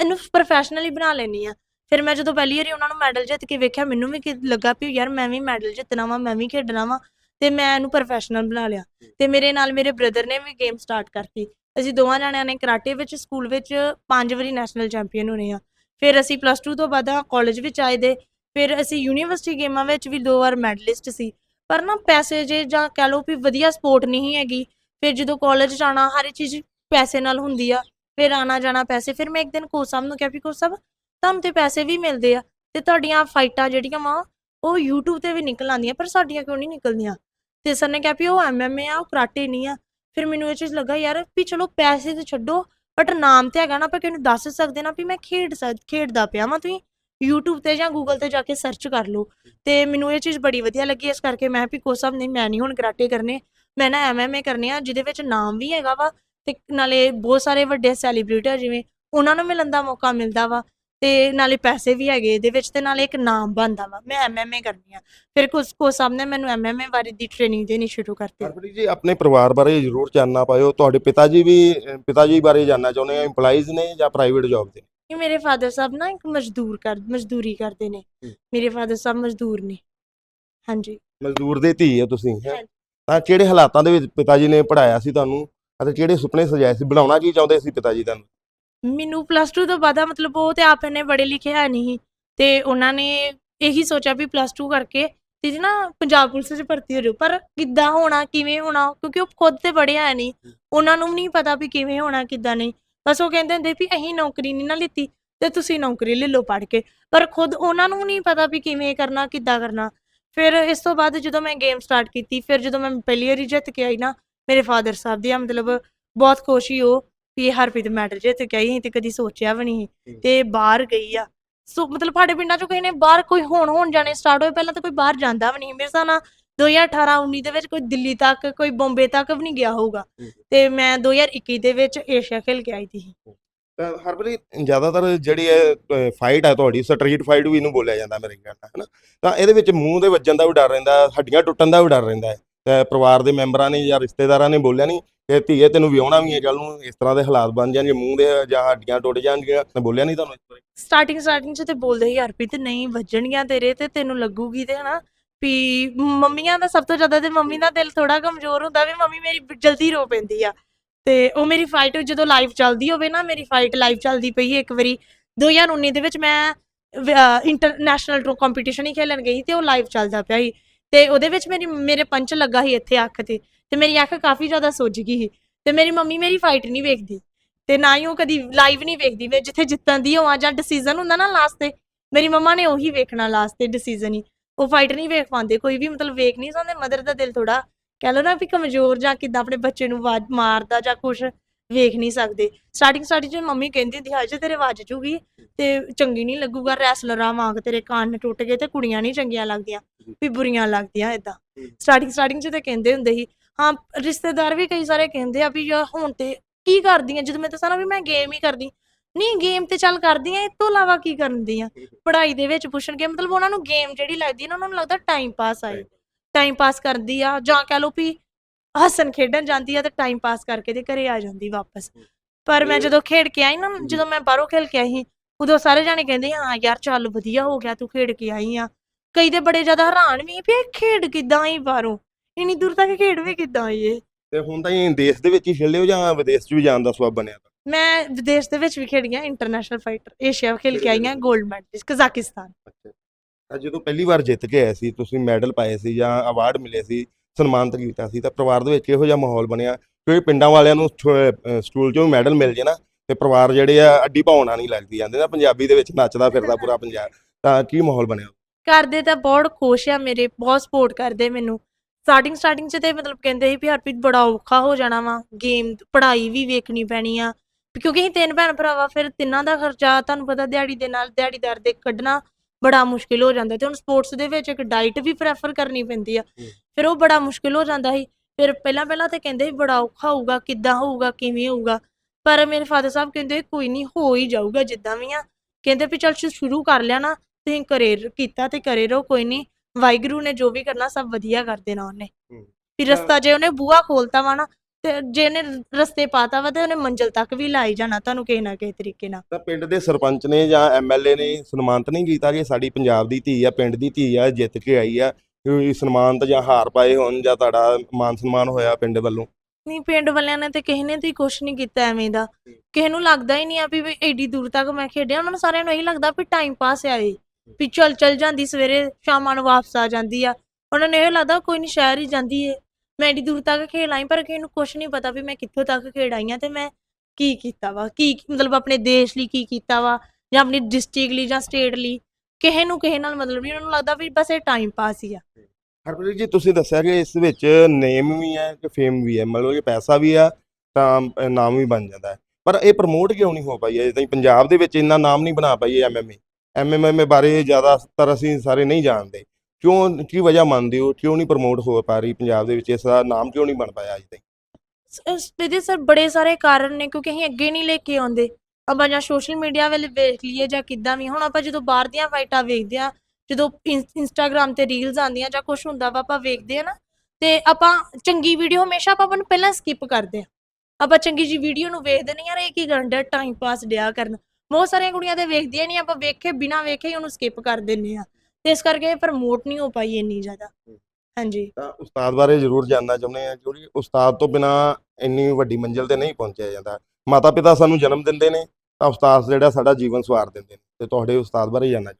ਇਹਨੂੰ ਪ੍ਰੋਫੈਸ਼ਨਲੀ ਬਣਾ ਲੈਣੀ ਆ ਫਿਰ ਮੈਂ ਜਦੋਂ ਪਹਿਲੀ ਵਾਰੀ ਉਹਨਾਂ ਨੂੰ ਮੈਡਲ ਜਿੱਤ ਕੇ ਵੇਖਿਆ, ਮੈਨੂੰ ਵੀ ਕਿ- ਲੱਗਾ ਵੀ ਯਾਰ ਮੈਂ ਵੀ ਮੈਡਲ ਜਿੱਤਣਾ ਵਾ, ਮੈਂ ਵੀ ਖੇਡਣਾ ਵਾ ਤੇ ਮੈਂ ਇਹਨੂੰ ਪ੍ਰੋਫੈਸ਼ਨਲ ਬਣਾ ਲਿਆ। ਤੇ ਮੇਰੇ ਨਾਲ ਮੇਰੇ ਬ੍ਰਦਰ ਨੇ ਵੀ ਗੇਮ ਸਟਾਰਟ ਕਰਤੀ। ਅਸੀਂ ਦੋਵਾਂ ਜਣਿਆਂ ਨੇ ਕਰਾਟੇ ਵਿੱਚ ਸਕੂਲ ਵਿੱਚ ਪੰਜ ਵਾਰੀ ਨੈਸ਼ਨਲ ਚੈਂਪੀਅਨ ਹੋਣੇ ਆ। ਫਿਰ ਅਸੀਂ ਪਲੱਸ 2 ਤੋਂ ਬਾਅਦ ਕਾਲਜ ਵਿੱਚ ਆਏ ਦੇ। ਫਿਰ ਅਸੀਂ ਯੂਨੀਵਰਸਿਟੀ ਗੇਮਾਂ ਵਿੱਚ ਵੀ ਦੋ ਵਾਰ ਮੈਡਲਿਸਟ ਸੀ। ਪਰ ਨਾ ਪੈਸੇ ਜੇ ਜਾਂ ਕਹਿ ਲਓ ਵੀ ਵਧੀਆ ਸਪੋਰਟ ਨਹੀਂ ਹੈਗੀ, ਫਿਰ ਜਦੋਂ ਕਾਲਜ ਜਾਣਾ ਹਰ ਇੱਕ ਚੀਜ਼ ਪੈਸੇ ਨਾਲ ਹੁੰਦੀ ਆ, ਫਿਰ ਆਣਾ ਜਾਣਾ ਪੈਸੇ। ਫਿਰ ਮੈਂ ਇੱਕ ਦਿਨ ਕੋਚ ਸਾਹਿਬ ਨੂੰ ਕਿਹਾ ਵੀ ਕੋਚ ਸਾਹਿਬ ਤੁਹਾਨੂੰ ਤੇ ਪੈਸੇ ਵੀ ਮਿਲਦੇ ਆ ਤੇ ਤੁਹਾਡੀਆਂ ਫਾਈਟਾਂ ਜਿਹੜੀਆਂ ਵਾ, ਉਹ YouTube ਤੇ ਵੀ ਨਿਕਲ ਆਉਂਦੀਆਂ, ਪਰ ਸਾਡੀਆਂ ਕਿਉਂ ਨਹੀਂ ਨਿਕਲਦੀਆਂ? ਤੇ ਸਰ ਨੇ ਕਿਹਾ ਵੀ ਉਹ ਐਮਐਮਏ ਆ, ਉਹ ਕਰਾਟੇ ਨਹੀਂ ਆ। ਫਿਰ ਮੈਨੂੰ ਇਹ ਚੀਜ਼ ਲੱਗਾ ਯਾਰ ਵੀ ਚਲੋ ਪੈਸੇ ਤੇ ਛੱਡੋ ਬਟ ਨਾਮ ਤੇ ਹੈਗਾ ਨਾ, ਆਪਾਂ ਕਿਹਨੂੰ ਦੱਸ ਸਕਦੇ ਨਾ ਵੀ ਮੈਂ ਖੇਡ ਸਕ, ਖੇਡਦਾ ਪਿਆ ਵਾਂ ਤੁਸੀਂ YouTube ਤੇ ਜਾਂ Google ਤੇ ਜਾ ਕੇ ਸਰਚ ਕਰ ਲਓ। ਤੇ ਮੈਨੂੰ ਇਹ ਚੀਜ਼ ਬੜੀ ਵਧੀਆ ਲੱਗੀ, ਇਸ ਕਰਕੇ ਮੈਂ ਵੀ ਕੋਚ ਸਾਹਿਬ ਨਹੀਂ, ਮੈਂ ਨਹੀਂ ਹੁਣ ਕਰਾਟੇ ਕਰਨੇ, ਮੈਂ ਨਾ ਐਮਐਮਏ ਕਰਨੇ ਆ, ਜਿਹਦੇ ਵਿੱਚ ਨਾਮ ਵੀ ਹੈਗਾ ਵਾ ਤੇ ਨਾਲੇ ਬਹੁਤ ਸਾਰੇ ਵੱਡੇ ਸੈਲੀਬ੍ਰਿਟੀ ਆ, ਜਿਵੇਂ ਉਹਨਾਂ ਨੂੰ ਮਿਲਣ ਦਾ ਮੌਕਾ ਮਿਲਦਾ ਵਾ। ਤੇ ਨਾਲੇ ਪੈਸੇ ਵੀ ਹੈਗੇ ਇਹਦੇ ਵਿੱਚ ਤੇ ਨਾਲੇ ਇੱਕ ਨਾਮ ਬਣਦਾ ਵਾ ਮੈਂ ਐਮਐਮਏ ਕਰਨੀ ਆ। ਫਿਰ ਕੋਚ ਸਾਹਿਬ ਨੇ ਮੈਨੂੰ ਐਮਐਮਏ ਬਾਰੇ ਦੀ ਟ੍ਰੇਨਿੰਗ ਦੇਣੀ ਸ਼ੁਰੂ ਕਰਤੀ। ਹਰਪ੍ਰੀਤ ਜੀ ਆਪਣੇ ਪਰਿਵਾਰ ਬਾਰੇ ਜ਼ਰੂਰ ਜਾਨਣਾ ਪਾਇਓ। ਤੁਹਾਡੇ ਪਿਤਾ ਜੀ ਵੀ ਅਹ, ਪਿਤਾ ਜੀ ਬਾਰੇ ਜਾਨਣਾ ਚਾਹੁੰਦੇ ਆ EMPLOYEES ਨੇ ਜਾਂ ਪ੍ਰਾਈਵੇਟ ਜੌਬ ਤੇ ਕਿ ਮੇਰੇ ਫਾਦਰ ਸਾਹਿਬ ਨਾ ਇੱਕ ਮਜ਼ਦੂਰ ਕਰ ਮਜ਼ਦੂਰੀ ਕਰਦੇ ਨੇ। ਮੇਰੇ ਫਾਦਰ ਸਾਹਿਬ ਮਜ਼ਦੂਰ ਨੇ। ਹਾਂਜੀ। ਮਜ਼ਦੂਰ ਦੇ ਧੀ ਹੋ ਤੁਸੀਂ ਹੈਂ? ਹਾਂਜੀ। ਤਾਂ ਕਿਹੜੇ ਹਾਲਾਤਾਂ ਦੇ ਵਿੱਚ ਪਿਤਾ ਜੀ ਨੇ ਪੜਾਇਆ ਸੀ ਤੁਹਾਨੂੰ? ਅਤੇ ਕਿਹੜੇ ਸੁਪਨੇ ਸਜਾਏ ਸੀ? ਬਣਾਉਣਾ ਕੀ ਚਾਹੁੰਦੇ ਸੀ ਪਿਤਾ ਜੀ ਤੁਹਾਨੂੰ? ਮੈਨੂੰ ਪਲੱਸ 2 ਤੋਂ ਬਾਅਦ ਮਤਲਬ ਉਹ ਤੇ ਆਪ ਨੇ ਬੜੇ ਲਿਖੇ ਹੈ ਨਹੀਂ ਤੇ ਉਹਨਾਂ ਨੇ ਇਹੀ ਸੋਚਿਆ ਵੀ ਪਲੱਸ 2 ਕਰਕੇ ਤੇ ਜੀ ਨਾ ਪੰਜਾਬ ਪੁਲਿਸ 'ਚ ਭਰਤੀ ਹੋ ਜਾਓ। ਪਰ ਕਿੱਦਾਂ ਹੋਣਾ, ਕਿਵੇਂ ਹੋਣਾ, ਕਿਉਂਕਿ ਉਹ ਖੁਦ ਤੇ ਬੜੇ ਹੈ ਨਹੀਂ, ਉਹਨਾਂ ਨੂੰ ਨਹੀਂ ਪਤਾ ਵੀ ਕਿਵੇਂ ਹੋਣਾ, ਕਿੱਦਾਂ ਨਹੀਂ। ਬਸ ਉਹ ਕਹਿੰਦੇ ਹੁੰਦੇ ਵੀ ਅਸੀਂ ਨੌਕਰੀ ਨਹੀਂ ਨਾ ਲਿੱਤੀ ਤੇ ਤੁਸੀਂ ਨੌਕਰੀ ਲੈ ਲਓ ਪੜ੍ਹ ਕੇ। ਪਰ ਖੁਦ ਉਹਨਾਂ ਨੂੰ ਨਹੀਂ ਪਤਾ ਵੀ ਕਿਵੇਂ ਕਰਨਾ, ਕਿੱਦਾਂ ਕਰਨਾ। ਫਿਰ ਇਸ ਤੋਂ ਬਾਅਦ ਜਦੋਂ ਮੈਂ ਗੇਮ ਸਟਾਰਟ ਕੀਤੀ, ਫਿਰ ਜਦੋਂ ਮੈਂ ਪਹਿਲੀ ਵਾਰੀ ਜਿੱਤ ਕੇ ਆਈ ਨਾ, ਮੇਰੇ ਫਾਦਰ ਸਾਹਿਬ ਦੀ ਆ, ਮਤਲਬ ਬਹੁਤ ਖੁਸ਼ੀ ਹੋ ਵੀ ਹਰਪ੍ਰੀਤ ਮੈਡਲ ਜਿੱਤ ਕੇ ਆਈ ਸੀ ਤੇ ਕਦੀ ਸੋਚਿਆ ਵੀ ਨਹੀਂ ਸੀ। ਤੇ ਬਾਹਰ ਗਈ ਆ। ਸੋ ਮਤਲਬ ਸਾਡੇ ਪਿੰਡਾਂ ਚੋਂ ਕਿਸੇ ਨੇ ਬਾਹਰ ਕੋਈ ਹੋਣ ਹੋਣ ਜਾਣੇ ਸਟਾਰਟ ਹੋਏ ਪਹਿਲਾਂ ਤਾਂ ਕੋਈ ਬਾਹਰ ਜਾਂਦਾ ਵੀ ਨਹੀਂ। ਮੇਰੇ ਹਿਸਾਬ ਨਾਲ 2018 19 ਦੇ ਵਿੱਚ ਕੋਈ ਦਿੱਲੀ ਤੱਕ ਕੋਈ ਬੰਬੇ ਤੱਕ ਵੀ ਨਹੀਂ ਗਿਆ ਹੋਊਗਾ। ਤੇ ਮੈਂ 2021 ਦੇ ਵਿੱਚ ਏਸ਼ੀਆ ਖੇਲ ਕੇ ਆਈ ਸੀ। ਤਾਂ ਹਰਪ੍ਰੀਤ ਜ਼ਿਆਦਾਤਰ ਜਿਹੜੀ ਇਹ ਫਾਈਟ ਹੈ ਤੁਹਾਡੀ ਸਟਰੀਟ ਫਾਈਟ ਵੀ ਇਹਨੂੰ ਬੋਲਿਆ ਜਾਂਦਾ ਮੇਰੇ ਖਿਆਲ ਨਾਲ ਹਨਾ? ਤਾਂ ਇਹਦੇ ਵਿੱਚ ਮੂੰਹ ਦੇ ਵੱਜਣ ਦਾ ਵੀ ਡਰ ਰਹਿੰਦਾ ਹੱਡੀਆਂ ਟੁੱਟਣ ਦਾ ਵੀ ਡਰ ਰਹਿੰਦਾ ਹੈ। ਤੇ ਪਰਿਵਾਰ ਦੇ ਮੈਂਬਰਾਂ ਨੇ ਜਾਂ ਰਿਸ਼ਤੇਦਾਰਾਂ ਨੇ ਬੋਲਿਆ ਨਹੀਂ ਕਿ ਧੀਏ ਤੈਨੂੰ ਵਿਆਹਣਾ ਵੀ ਹੈ ਕੱਲ ਨੂੰ ਇਸ ਤਰ੍ਹਾਂ ਦੇ ਹਾਲਾਤ ਬਣ ਜਾਣਗੇ, ਮੂੰਹ ਦੇ ਜਾਂ ਹੱਡੀਆਂ ਟੁੱਟ ਜਾਣਗੀਆਂ ਬੋਲਿਆ ਨਹੀਂ ਤੁਹਾਨੂੰ ਇਸ ਬਾਰੇ। ਸਟਾਰਟਿੰਗ ਸਟਾਰਟਿੰਗ ਚ ਤੇ ਬੋਲਦੇ ਸੀ ਹਰਪ੍ਰੀਤ ਨਹੀਂ ਵੱਜਣਗੀਆਂ ਤੇਰੇ ਤੇ, ਤੈਨੂੰ ਲੱਗੂਗੀ ਤੇ ਹਨਾ? ਵੀ ਮੰਮੀਆਂ ਦਾ ਸਭ ਤੋਂ ਜ਼ਿਆਦਾ ਤੇ ਮੰਮੀ ਦਾ ਦਿਲ ਥੋੜਾ ਕਮਜ਼ੋਰ ਹੁੰਦਾ ਵੀ ਮੰਮੀ ਮੇਰੀ ਜਲਦੀ ਰੋ ਪੈਂਦੀ ਆ। ਤੇ ਉਹ ਮੇਰੀ ਫਾਈਟ ਜਦੋਂ ਲਾਈਵ ਚੱਲਦੀ ਹੋਵੇ ਨਾ, ਮੇਰੀ ਫਾਈਟ ਲਾਈਵ ਚੱਲਦੀ ਪਈ ਇੱਕ ਵਾਰੀ। 2019 ਦੇ ਵਿੱਚ ਮੈਂ ਇੰਟਰਨੈਸ਼ਨਲ ਟਰੋ ਕੰਪੀਟੀਸ਼ਨ ਹੀ ਖੇਲਣ ਗਈ ਤੇ ਉਹ ਲਾਈਵ ਚੱਲਦਾ ਪਿਆ ਸੀ। ਤੇ ਉਹਦੇ ਵਿੱਚ ਮੇਰੀ, ਮੇਰੇ ਪੰਚ ਲੱਗਾ ਸੀ ਇੱਥੇ ਅੱਖ ਤੇ ਤੇ ਮੇਰੀ ਅੱਖ ਕਾਫੀ ਜ਼ਿਆਦਾ ਸੁੱਜ ਗਈ ਸੀ, ਤੇ ਮੇਰੀ ਮੰਮੀ ਮੇਰੀ ਫਾਈਟ ਨਹੀਂ ਵੇਖਦੀ, ਤੇ ਨਾ ਹੀ ਉਹ ਕਦੀ ਲਾਈਵ ਨਹੀਂ ਵੇਖਦੀ, ਮੈਂ ਜਿੱਥੇ ਜਿੱਤਣ ਦੀ ਹੋਵਾਂ ਜਾਂ ਡਿਸੀਜਨ ਹੁੰਦਾ ਨਾ ਲਾਸਟ ਤੇ, ਮੇਰੀ ਮੰਮਾ ਨੇ ਉਹੀ ਵੇਖਣਾ ਲਾਸਟ ਤੇ ਡਿਸੀਜਨ ਹੀ, ਉਹ ਫਾਈਟ ਨਹੀਂ ਵੇਖ ਪਾਉਂਦੇ, ਕੋਈ ਵੀ ਮਤਲਬ ਵੇਖ ਨਹੀਂ ਸਕਦੇ ਮਦਰ ਦਾ ਦਿਲ ਥੋੜਾ ਕਹਿ ਲਓ ਨਾ ਵੀ ਕਮਜ਼ੋਰ ਜਾਂ ਕਿਦਾਂ ਆਪਣੇ ਬੱਚੇ ਨੂੰ ਆਵਾਜ਼ ਮਾਰਦਾ ਜਾਂ ਕੁਝ ਵੇਖ ਨਹੀਂ ਸਕਦੇ। ਸਟਾਰਟਿੰਗ ਸਟਾਰਟਿੰਗ 'ਚ ਮੰਮੀ ਕਹਿੰਦੀ ਹੁੰਦੀ ਹਾਂ ਜੇ ਤੇਰੇ ਆਵਾਜ਼ ਜੂਗੀ ਤੇ ਚੰਗੀ ਨਹੀਂ ਲੱਗੂਗਾ ਰੈਸਲਰਾਂ ਵਾਂਗ ਤੇਰੇ ਕੰਨ ਟੁੱਟ ਗਏ ਤੇ ਕੁੜੀਆਂ ਨਹੀਂ ਚੰਗੀਆਂ ਲੱਗਦੀਆਂ ਵੀ ਬੁਰੀਆਂ ਲੱਗਦੀਆਂ ਇਦਾਂ ਸਟਾਰਟਿੰਗ ਸਟਾਰਟਿੰਗ 'ਚ ਤੇ ਕਹਿੰਦੇ ਹੁੰਦੇ ਸੀ। ਹਾਂ ਰਿਸ਼ਤੇਦਾਰ ਵੀ ਕਈ ਸਾਰੇ ਕਹਿੰਦੇ ਆ ਵੀ ਯਾਰ ਹੁਣ ਤੇ ਕੀ ਕਰਦੀ ਆ ਜਦੋਂ ਮੈਂ ਦੱਸਾਂ ਨਾ ਵੀ ਮੈਂ ਗੇਮ ਹੀ ਕਰਦੀ। ਨਹੀਂ ਗੇਮ ਤੇ ਚੱਲ ਕਰਦੀ ਆ ਇਸ ਤੋਂ ਇਲਾਵਾ ਕੀ ਕਰਨਦੀ ਆ ਪੜ੍ਹਾਈ ਦੇ ਵਿੱਚ ਪੁੱਛਣਗੇ ਮਤਲਬ ਉਹਨਾਂ ਨੂੰ ਗੇਮ ਜਿਹੜੀ ਲੱਗਦੀ ਨਾ ਉਹਨਾਂ ਨੂੰ ਲੱਗਦਾ ਟਾਈਮ ਪਾਸ ਆਏ। ਟਾਈਮ ਪਾਸ ਕਰਦੀ ਆ ਜਾਂ ਕਹਿ ਲਓ ਵੀ ਹੱਸਣ ਖੇਡਣ ਜਾਂਦੀ ਆ ਤੇ ਟਾਈਮ ਪਾਸ ਕਰਕੇ ਤੇ ਘਰੇ ਆ ਜਾਂਦੀ ਵਾਪਸ। ਪਰ ਮੈਂ ਜਦੋਂ ਖੇਡ ਕੇ ਆਈ ਨਾ ਜਦੋਂ ਮੈਂ ਬਾਹਰੋਂ ਖੇਲ ਕੇ ਆਈ ਉਦੋਂ ਸਾਰੇ ਜਾਣੇ ਕਹਿੰਦੇ ਹਾਂ ਯਾਰ ਚੱਲ ਵਧੀਆ ਹੋ ਗਿਆ ਤੂੰ ਖੇਡ ਕੇ ਆਈ ਆ। ਕਈ ਤੇ ਬੜੇ ਜ਼ਿਆਦਾ ਹੈਰਾਨ ਵੀ ਵੀ ਖੇਡ ਕਿੱਦਾਂ ਆਈ ਬਾਹਰੋਂ? ਇੰਨੀ ਦੂਰ ਤੱਕ ਖੇਡ ਵੀ ਕਿੱਦਾਂ ਆਈ ਇਹ? ਤੇ ਹੁਣ ਤਾਂ ਇਹ ਦੇਸ਼ ਦੇ ਵਿੱਚ ਹੀ ਖੇਲੇ ਹੋ ਜਾਂ ਵਿਦੇਸ਼ 'ਚ ਵੀ ਜਾਣ ਦਾ ਸਵਾਬ ਬਣਿਆ ਮੈਂ ਵਿਦੇਸ਼ ਦੇ ਵਿੱਚ ਵੀ ਖੇਡੀਆਂ ਇੰਟਰਨੈਸ਼ਨਲ ਫਾਈਟਰ ਏਸ਼ੀਆ ਖੇਲ ਕੇ ਆਈਆਂ 골ਡ ਮੈਡਲਿਸਟ ਕਜ਼ਾਕਿਸਤਾਨ ਤਾਂ ਜਦੋਂ ਪਹਿਲੀ ਵਾਰ ਜਿੱਤ ਕੇ ਆਏ ਸੀ ਤੁਸੀਂ ਮੈਡਲ ਪਾਏ ਸੀ ਜਾਂ ਅਵਾਰਡ ਮਿਲੇ ਸੀ ਸਨਮਾਨਿਤ ਕੀਤਾ ਸੀ, ਤਾਂ ਪਰਿਵਾਰ ਦੇ ਵਿੱਚ ਕਿਹੋ ਜਿਹਾ ਮਾਹੌਲ ਬਣਿਆ। ਕਿਉਂਕਿ ਪਿੰਡਾਂ ਵਾਲਿਆਂ ਨੂੰ ਸਕੂਲ 'ਚੋਂ ਮੈਡਲ ਮਿਲ ਜੇ ਨਾ, ਤੇ ਪਰਿਵਾਰ ਜਿਹੜੇ ਆ, ਅੱਡੀ ਭਾਉਣਾ ਨਹੀਂ ਲੱਗਦੀ, ਜਾਂਦੇ ਨਾ ਪੰਜਾਬੀ ਦੇ ਵਿੱਚ ਨੱਚਦਾ ਫਿਰਦਾ ਪੂਰਾ ਪੰਜਾਬ। ਤਾਂ ਕੀ ਮਾਹੌਲ ਬਣਿਆ? ਕਰਦੇ ਤਾਂ ਬਹੁਤ ਖੁਸ਼ ਆ ਮੇਰੇ, ਬਹੁਤ ਸਪੋਰਟ ਕਰਦੇ ਮੈਨੂੰ। ਸਟਾਰਟਿੰਗ ਸਟਾਰਟਿੰਗ 'ਚ ਤੇ ਮਤਲਬ ਕਹਿੰਦੇ ਸੀ ਵੀ ਹਰਪ੍ਰੀਤ ਬੜਾ ਔਖਾ ਹੋ ਜਾਣਾ ਵਾ ਗੇਮ ਪੜ੍ਹਾਈ ਵੀ ਵੇਖਣੀ ਪੈਣੀ ਆ। ਕਿਉਂਕਿ ਅਸੀਂ ਤਿੰਨ ਭੈਣ ਭਰਾ ਫਿਰ ਤਿੰਨਾਂ ਦਾ ਖਰਚਾ ਤੁਹਾਨੂੰ ਪਤਾ ਦਿਹਾੜੀ ਦੇ ਨਾਲ ਦਿਹਾੜੀਦਾਰ ਦੇ ਕੱਢਣਾ ਬੜਾ ਮੁਸ਼ਕਿਲ ਹੋ ਜਾਂਦਾ ਤੇ ਹੁਣ ਸਪੋਰਟਸ ਦੇ ਵਿੱਚ ਇੱਕ ਡਾਈਟ ਵੀ ਪ੍ਰੈਫਰ ਕਰਨੀ ਪੈਂਦੀ ਆ। ਫਿਰ ਉਹ ਬੜਾ ਮੁਸ਼ਕਿਲ ਹੋ ਜਾਂਦਾ ਸੀ। ਫਿਰ ਪਹਿਲਾਂ ਪਹਿਲਾਂ ਤੇ ਕਹਿੰਦੇ ਸੀ ਬੜਾ ਔਖਾ ਹੋਊਗਾ ਕਿੱਦਾਂ ਹੋਊਗਾ ਕਿਵੇਂ ਹੋਊਗਾ। ਪਰ ਮੇਰੇ ਫਾਦਰ ਸਾਹਿਬ ਕਹਿੰਦੇ ਕੋਈ ਨਹੀਂ ਹੋ ਹੀ ਜਾਊਗਾ ਜਿੱਦਾਂ ਵੀ ਆ। ਕਹਿੰਦੇ ਵੀ ਚੱਲ ਸ਼ੁ- ਸ਼ੁਰੂ ਕਰ ਲਿਆ ਨਾ ਤੁਸੀਂ ਕਰੇ ਕੀਤਾ ਤੇ ਕਰੇ ਰਹੋ ਕੋਈ ਨਹੀਂ ਵਾਹਿਗੁਰੂ ਨੇ ਜੋ ਵੀ ਕਰਨਾ ਸਭ ਵਧੀਆ ਕਰ ਦੇਣਾ ਉਹਨੇ। ਹੂੰ। ਵੀ ਰਸਤਾ ਜੇ ਉਹਨੇ ਬੂਹਾ ਖੋਲਤਾ ਵਾ ਨਾ ਤੇ ਜੇ ਉਹਨੇ ਰਸਤੇ ਪਾਤਾ ਵਾ ਤੇ ਉਹਨੇ ਮੰਜ਼ਿਲ ਤੱਕ ਵੀ ਲਾਈ ਜਾਣਾ ਤੁਹਾਨੂੰ ਕਿਸੇ ਨਾ ਕਿਸੇ ਤਰੀਕੇ ਨਾਲ। ਤਾਂ ਪਿੰਡ ਦੇ ਸਰਪੰਚ ਨੇ ਜਾਂ ਐਮਐਲਏ ਨੇ ਸਨਮਾਨਿਤ ਨਹੀਂ ਕੀਤਾ ਕਿ ਸਾਡੀ ਪੰਜਾਬ ਦੀ ਧੀ ਆ ਪਿੰਡ ਦੀ ਧੀ ਆ ਜਿੱਤ ਕੇ ਆਈ ਆ ਕੋਈ ਸਨਮਾਨਿਤ ਜਾਂ ਹਾਰ ਪਾਏ ਹੋਣ ਜਾਂ ਤੁਹਾਡਾ ਮਾਨ ਸਨਮਾਨ ਹੋਇਆ ਪਿੰਡ ਵੱਲੋਂ। ਨਹੀਂ ਪਿੰਡ ਵਾਲਿਆਂ ਨੇ ਤੇ ਕਿਸੇ ਨੇ ਤੇ ਕੁਝ ਨਹੀਂ ਕੀਤਾ ਐਵੇਂ ਦਾ। ਕਿਸੇ ਨੂੰ ਲੱਗਦਾ ਹੀ ਨਹੀਂ ਆ ਵੀ ਵੀ ਐਡੀ ਦੂਰ ਤੱਕ ਮੈਂ ਖੇਡਿਆ ਉਹਨਾਂ ਨੂੰ ਸਾਰਿਆਂ ਨੂੰ ਇਹੀ ਲੱਗਦਾ ਵੀ ਟਾਈਮ ਪਾਸ ਆ ਇਹ ਵੀ ਚੱਲ ਚੱਲ ਜਾਂਦੀ ਸਵੇਰੇ ਸ਼ਾਮਾਂ ਨੂੰ ਵਾਪਸ ਆ ਜਾਂਦੀ ਆ। ਉਹਨਾਂ ਨੂੰ ਇਹ ਲੱਗਦਾ ਕੋਈ ਨਹੀਂ ਸ਼ਹਿਰ ਹੀ ਜਾਂਦੀ ਏ। ਮੈਂ ਐਡੀ ਦੂਰ ਤੱਕ ਖੇਡ ਆਈ, ਪਰ ਕਿਸੇ ਨੂੰ ਕੁਝ ਨਹੀਂ ਪਤਾ ਵੀ ਮੈਂ ਕਿੱਥੋਂ ਤੱਕ ਖੇਡ ਆਈ ਆ ਤੇ ਮੈਂ ਕੀ ਕੀਤਾ ਵਾ? ਕੀ ਮਤਲਬ ਆਪਣੇ ਦੇਸ਼ ਲਈ ਕੀ ਕੀਤਾ ਵਾ? ਜਾਂ ਆਪਣੀ ਡਿਸਟ੍ਰਿਕਟ ਲਈ ਜਾਂ ਸਟੇਟ ਲਈ? ਕਿਸੇ ਨੂੰ ਕਿਸੇ ਨਾਲ ਮਤਲਬ ਨਹੀਂ ਉਹਨਾਂ ਨੂੰ ਲੱਗਦਾ ਵੀ ਬਸ ਇਹ ਟਾਈਮ ਪਾਸ ਹੀ ਆ। ਹਰਪ੍ਰੀਤ ਜੀ, ਤੁਸੀਂ ਦੱਸਿਆ ਕਿ ਇਸ ਵਿੱਚ ਨੇਮ ਵੀ ਹੈ ਕਿ ਫੇਮ ਵੀ ਹੈ, ਮਤਲਬ ਕਿ ਪੈਸਾ ਵੀ ਆ ਤਾਂ ਨਾਮ ਵੀ ਬਣ ਜਾਂਦਾ ਹੈ। ਪਰ ਇਹ ਪ੍ਰਮੋਟ ਕਿਉਂ ਨਹੀਂ ਹੋ ਪਾਈ ਹੈ? ਤਾਈਂ ਪੰਜਾਬ ਦੇ ਵਿੱਚ ਇੰਨਾ ਨਾਮ ਨਹੀਂ ਬਣਾ ਪਾਈ ਐਮਐਮਏ ਐਮਐਮਏ ਬਾਰੇ ਜ਼ਿਆਦਾਤਰ ਅਸੀਂ ਸਾਰੇ ਨਹੀਂ ਜਾਣਦੇ। ਕਿਉਂ, ਕੀ ਵਜ੍ਹਾ ਮੰਨਦੇ ਹੋ? ਕਿਉਂ ਨਹੀਂ ਪ੍ਰਮੋਟ ਹੋ ਪਾ ਰਹੀ ਪੰਜਾਬ ਦੇ ਵਿੱਚ? ਇਸ ਦਾ ਨਾਮ ਕਿਉਂ ਨਹੀਂ ਬਣ ਪਾਇਆ ਅਜੇ ਤਾਈਂ? ਇਹਦੇ ਸਰ ਬੜੇ ਸਾਰੇ ਕਾਰਨ ਨੇ ਕਿਉਂਕਿ ਅਸੀਂ ਅੱਗੇ ਨਹੀਂ ਲੈ ਕੇ ਆਉਂਦੇ। ਆਪਾਂ ਜਾਂ ਸੋਸ਼ਲ ਮੀਡੀਆ ਵੱਲ ਵੇਖ ਲਈਏ ਜਾਂ ਕਿੱਦਾਂ ਵੀ, ਹੁਣ ਆਪਾਂ ਜਦੋਂ ਬਾਹਰ ਦੀਆਂ ਫਾਈਟਾਂ ਵੇਖਦੇ ਆ ਜਦੋਂ ਇੰਸਟਾਗ੍ਰam ਤੇ ਰੀਲਸ ਆਉਂਦੀਆਂ ਜਾਂ ਕੁਝ ਹੁੰਦਾ ਵਾ, ਆਪਾਂ ਵੇਖਦੇ ਆ ਨਾ, ਤੇ ਆਪਾਂ ਚੰਗੀ ਵੀਡੀਓ ਹਮੇਸ਼ਾ ਆਪਾਂ ਨੂੰ ਪਹਿਲਾਂ ਸਕਿਪ ਕਰਦੇ ਆ ਆਪਾਂ ਚੰਗੀ ਜੀ ਵੀਡੀਓ ਨੂੰ ਵੇਖਦੇ ਨਹੀਂ ਯਾਰ, ਇਹ ਕੀ ਕਰਨ ਟਾਈਮ ਪਾਸ ਡਿਆ ਕਰਨ। ਬਹੁਤ ਸਾਰੀਆਂ ਕੁੜੀਆਂ ਤੇ ਵੇਖਦੀਆਂ ਨਹੀਂ ਆਪਾਂ ਵੇਖੇ, ਬਿਨਾ ਵੇਖੇ ਹੀ ਉਹਨੂੰ ਸਕਿਪ ਕਰ ਦਿੰਨੇ ਆ ਤੇ ਇਸ ਕਰਕੇ ਪ੍ਰਮੋਟ ਨਹੀਂ ਹੋ ਪਾਈ ਇੰਨੀ ਜ਼ਿਆਦਾ। ਹਾਂਜੀ। ਤਾਂ ਉਸਤਾਦ ਬਾਰੇ ਜ਼ਰੂਰ ਜਾਨਣਾ ਚਾਹੁੰਦੇ ਆ ਕਿਉਂਕਿ ਉਸਤਾਦ ਤੋਂ ਬਿਨਾ ਇੰਨੀ ਵੱਡੀ ਮੰਜ਼ਿਲ ਤੇ ਨਹੀਂ ਪਹੁੰਚਿਆ ਜਾਂਦਾ। ਮਾਤਾ ਪਿਤਾ ਸਾਨੂੰ ਜਨਮ ਦਿੰਦੇ ਨੇ ਤਾਂ ਉਸਤਾਦ ਜਿਹੜਾ ਸਾਡਾ ਜੀਵਨ ਸਵਾਰ ਦਿੰਦੇ ਨੇ। ਤੇ ਤੁਹਾਡੇ ਉਸਤਾਦ ਬਾਰੇ ਜਾਨਣਾ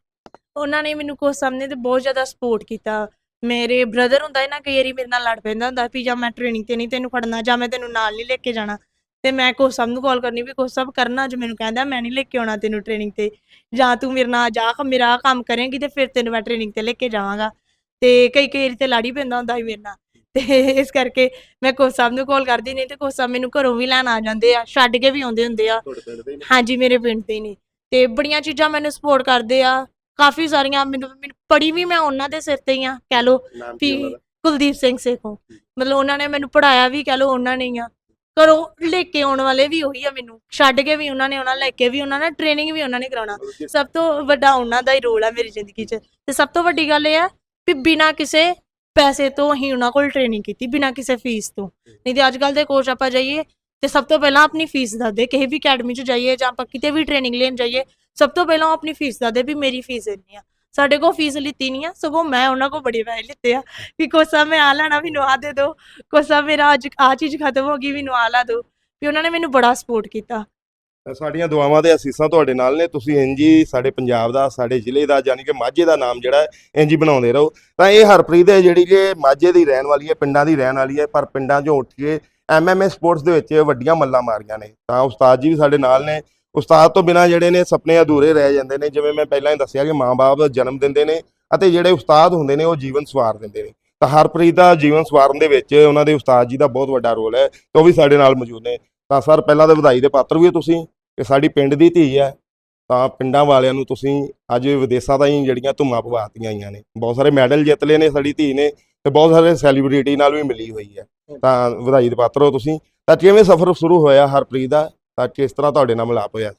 ਉਹਨਾਂ ਨੇ ਮੈਨੂੰ ਕੋਚ ਸਾਹਮਣੇ ਤੇ ਬਹੁਤ ਜ਼ਿਆਦਾ ਸਪੋਰਟ ਕੀਤਾ। ਮੇਰੇ ਬ੍ਰਦਰ ਹੁੰਦਾ ਹੈ ਨਾ ਕਈ ਵਾਰੀ ਮੇਰੇ ਨਾਲ ਲੜ ਪੈਂਦਾ ਹੁੰਦਾ ਵੀ ਜਾਂ ਮੈਂ ਟ੍ਰੇਨਿੰਗ ਤੇ ਨਹੀਂ ਤੈਨੂੰ ਫੜਨਾ ਜਾਂ ਮੈਂ ਤੈਨੂੰ ਨਾਲ ਨਹੀਂ ਲੈ ਕੇ ਜਾਣਾ। ਤੇ ਮੈਂ ਕੋਚ ਸਾਹਿਬ ਨੂੰ ਕਾਲ ਕਰਨੀ ਵੀ ਕੋਚ ਸਾਹਿਬ ਕਰਨਾ ਅੱਜ ਮੈਨੂੰ ਕਹਿੰਦਾ ਮੈਂ ਨਹੀਂ ਲੈ ਕੇ ਆਉਣਾ ਤੈਨੂੰ ਟ੍ਰੇਨਿੰਗ ਤੇ। ਜਾਂ ਤੂੰ ਮੇਰੇ ਨਾਲ ਜਾ ਮੇਰਾ ਆਹ ਕੰਮ ਕਰੇਂਗੀ ਤੇ ਫਿਰ ਤੈਨੂੰ ਮੈਂ ਟ੍ਰੇਨਿੰਗ ਤੇ ਲੈ ਕੇ ਜਾਵਾਂਗਾ। ਤੇ ਕਈ ਕਈ ਵਾਰੀ ਤੇ ਲੜ ਪੈਂਦਾ ਹੁੰਦਾ ਸੀ ਮੇਰੇ ਨਾਲ। ਤੇ ਇਸ ਕਰਕੇ ਮੈਂ ਕੋਚ ਸਾਹਿਬ ਨੂੰ ਕਾਲ ਕਰਦੀ ਨਹੀਂ ਤੇ ਕੋਚ ਸਾਹਿਬ ਮੈਨੂੰ ਘਰੋਂ ਵੀ ਲੈਣ ਆ ਜਾਂਦੇ ਆ ਛੱਡ ਕੇ ਵੀ ਆਉਂਦੇ ਹੁੰਦੇ ਆ। ਤੁਹਾਡੇ ਪਿੰਡ ਦੇ ਹਾਂਜੀ ਮੇਰੇ ਪਿੰਡ ਦੇ ਹੀ ਨੇ। ਤੇ ਬੜੀਆਂ ਚੀਜ਼ਾਂ ਮੈਨੂੰ ਸਪੋਰਟ ਕਰਦੇ ਆ। ਕਾਫੀ ਸਾਰੀਆਂ ਮੈਨੂੰ ਮੈਨੂੰ ਪੜੀ ਵੀ ਮੈਂ ਉਹਨਾਂ ਦੇ ਸਿਰ ਤੇ ਹੀ ਆ ਕਹਿ ਲੋ ਨਾਮ ਵੀ ਕੀ ਉਹਨਾਂ ਦਾ? ਕੁਲਦੀਪ ਸਿੰਘ ਸੇਖੋਂ। ਮਤਲਬ ਉਹਨਾਂ ਨੇ ਮੈਨੂੰ ਪੜਾਇਆ ਵੀ ਕਹਿ ਲੋ ਉਹਨਾਂ ਨੇ ਹੀ ਆ। ਘਰੋਂ ਲੈ ਕੇ ਆਉਣ ਵਾਲੇ ਵੀ ਉਹੀ ਆ ਮੈਨੂੰ। ਛੱਡ ਕੇ ਵੀ ਉਹਨਾਂ ਨੇ ਉਹਨਾਂ ਲੈ ਕੇ ਵੀ ਉਹਨਾਂ ਨੇ ਟ੍ਰੇਨਿੰਗ ਵੀ ਉਹਨਾਂ ਨੇ ਕਰਾਉਣਾ। ਸਭ ਤੋਂ ਵੱਡਾ ਉਹਨਾਂ ਦਾ ਹੀ ਰੋਲ ਆ ਮੇਰੀ ਜ਼ਿੰਦਗੀ 'ਚ। ਤੇ ਸਭ ਤੋਂ ਵੱਡੀ ਗੱਲ ਇਹ ਆ ਵੀ ਬਿਨਾਂ ਕਿਸੇ ਪੈਸੇ ਤੋਂ ਅਸੀਂ ਉਹਨਾਂ ਕੋਲ ਟ੍ਰੇਨਿੰਗ ਕੀਤੀ, ਬਿਨਾਂ ਕਿਸੇ ਫੀਸ ਤੋਂ। ਨਹੀਂ ਤੇ ਅੱਜ ਕੱਲ ਦੇ ਕੋਚ ਆਪਾਂ ਜਾਈਏ ਤੇ ਸਭ ਤੋਂ ਪਹਿਲਾਂ ਆਪਣੀ ਫੀਸ ਦੱਸਦੇ, ਕਿਸੇ ਵੀ ਅਕੈਡਮੀ 'ਚ ਜਾਈਏ ਜਾਂ ਆਪਾਂ ਕਿਤੇ ਵੀ ਟ੍ਰੇਨਿੰਗ ਲੈਣ ਜਾਈਏ, ਸਭ ਤੋਂ ਪਹਿਲਾਂ ਉਹ ਆਪਣੀ ਫੀਸ ਦੱਸਦੇ ਵੀ ਮੇਰੀ ਫੀਸ ਇੰਨੀ ਆ। ਸਾਡੇ ਕੋਲ ਫੀਸ ਲਿੱਤੀ ਨਹੀਂ ਆ, ਸਗੋਂ ਮੈਂ ਉਹਨਾਂ ਕੋਲ ਬੜੇ ਪੈਸੇ ਲਿੱਤੇ ਆ ਵੀ ਕੋਸਾ ਮੈਂ ਆ ਲੈਣਾ, ਮੈਨੂੰ ਆ ਦੇ ਦਿਓ ਕੋਸਾ ਮੇਰਾ ਅੱਜ ਆ ਚੀਜ਼ ਖਤਮ ਹੋ ਗਈ, ਮੈਨੂੰ ਆ ਲਾ ਦਿਓ ਵੀ ਉਹਨਾਂ ਨੇ ਮੈਨੂੰ ਬੜਾ ਸਪੋਰਟ ਕੀਤਾ। ਸਾਡੀਆਂ ਦੁਆਵਾਂ ਤੇ ਅਸੀਸਾਂ ਤੁਹਾਡੇ ਨਾਲ ਨੇ, ਤੁਸੀਂ ਇੰਜ ਸਾਡੇ ਪੰਜਾਬ ਦਾ, ਸਾਡੇ ਜ਼ਿਲ੍ਹੇ ਦਾ ਯਾਨੀ ਕਿ ਮਾਝੇ ਦਾ ਨਾਮ ਜਿਹੜਾ ਹੈ ਬਣਾਉਂਦੇ ਰਹੋ। ਤਾਂ ਇਹ ਹਰਪ੍ਰੀਤ ਹੈ ਜਿਹੜੀ ਕਿ ਮਾਝੇ ਦੀ ਰਹਿਣ ਵਾਲੀ ਹੈ, ਪਿੰਡਾਂ ਦੀ ਰਹਿਣ ਵਾਲੀ ਹੈ, ਪਰ ਪਿੰਡਾਂ 'ਚੋਂ ਉੱਠ ਕੇ ਐਮਐਮਏ ਸਪੋਰਟਸ ਦੇ ਵਿੱਚ ਵੱਡੀਆਂ ਮੱਲਾਂ ਮਾਰੀਆਂ ਨੇ। ਤਾਂ ਉਸਤਾਦ ਜੀ ਵੀ ਸਾਡੇ ਨਾਲ ਨੇ ਉਸਤਾਦ ਤੋਂ ਬਿਨਾ ਜਿਹੜੇ ਨੇ ਸੁਪਨੇ ਅਧੂਰੇ ਰਹਿ ਜਾਂਦੇ ਨੇ, ਜਿਵੇਂ ਮੈਂ ਪਹਿਲਾਂ ਹੀ ਦੱਸਿਆ ਕਿ ਮਾਪੇ ਜਨਮ ਦਿੰਦੇ ਨੇ ਅਤੇ ਜਿਹੜੇ ਉਸਤਾਦ ਹੁੰਦੇ ਨੇ ਉਹ ਜੀਵਨ ਸਵਾਰ ਦਿੰਦੇ ਨੇ। ਤਾਂ ਹਰਪ੍ਰੀਤ ਦਾ ਜੀਵਨ ਸਵਾਰਨ ਦੇ ਵਿੱਚ ਉਹਨਾਂ ਦੇ ਉਸਤਾਦ ਜੀ ਦਾ ਬਹੁਤ ਵੱਡਾ ਰੋਲ ਹੈ ਤੇ ਉਹ ਵੀ ਸਾਡੇ ਨਾਲ ਮੌਜੂਦ ਨੇ। ਤਾਂ ਸਰ, ਪਹਿਲਾਂ ਤਾਂ ਵਧਾਈ ਦੇ ਪਾਤਰ ਵੀ ਹੋ ਤੁਸੀਂ, ਕਿ ਸਾਡੀ ਪਿੰਡ ਦੀ ਧੀ ਹੈ। ਤਾਂ ਪਿੰਡਾਂ ਵਾਲਿਆਂ ਨੂੰ ਤੁਸੀਂ ਅੱਜ ਵਿਦੇਸ਼ਾਂ ਤਾਈਂ ਜਿਹੜੀਆਂ ਧੁੰਮਾਂ ਪਵਾਤੀਆਂ ਆਈਆਂ ਨੇ। ਬਹੁਤ ਸਾਰੇ ਮੈਡਲ ਜਿੱਤ ਲਏ ਨੇ ਸਾਡੀ ਧੀ ਨੇ ਤੇ ਬਹੁਤ ਸਾਰੇ ਸੈਲੀਬ੍ਰਿਟੀ ਨਾਲ ਵੀ ਮਿਲੀ ਹੋਈ ਹੈ। ਤਾਂ ਵਧਾਈ ਦੇ ਪਾਤਰ ਹੋ ਤੁਸੀਂ। ਤਾਂ ਕਿਵੇਂ ਸਫ਼ਰ ਸ਼ੁਰੂ ਹੋਇਆ ਹਰਪ੍ਰੀਤ ਦਾ? ਤਾਂ ਕਿਸ ਤਰ੍ਹਾਂ ਤੁਹਾਡੇ ਨਾਲ ਮਿਲਾਪ ਹੋਇਆ?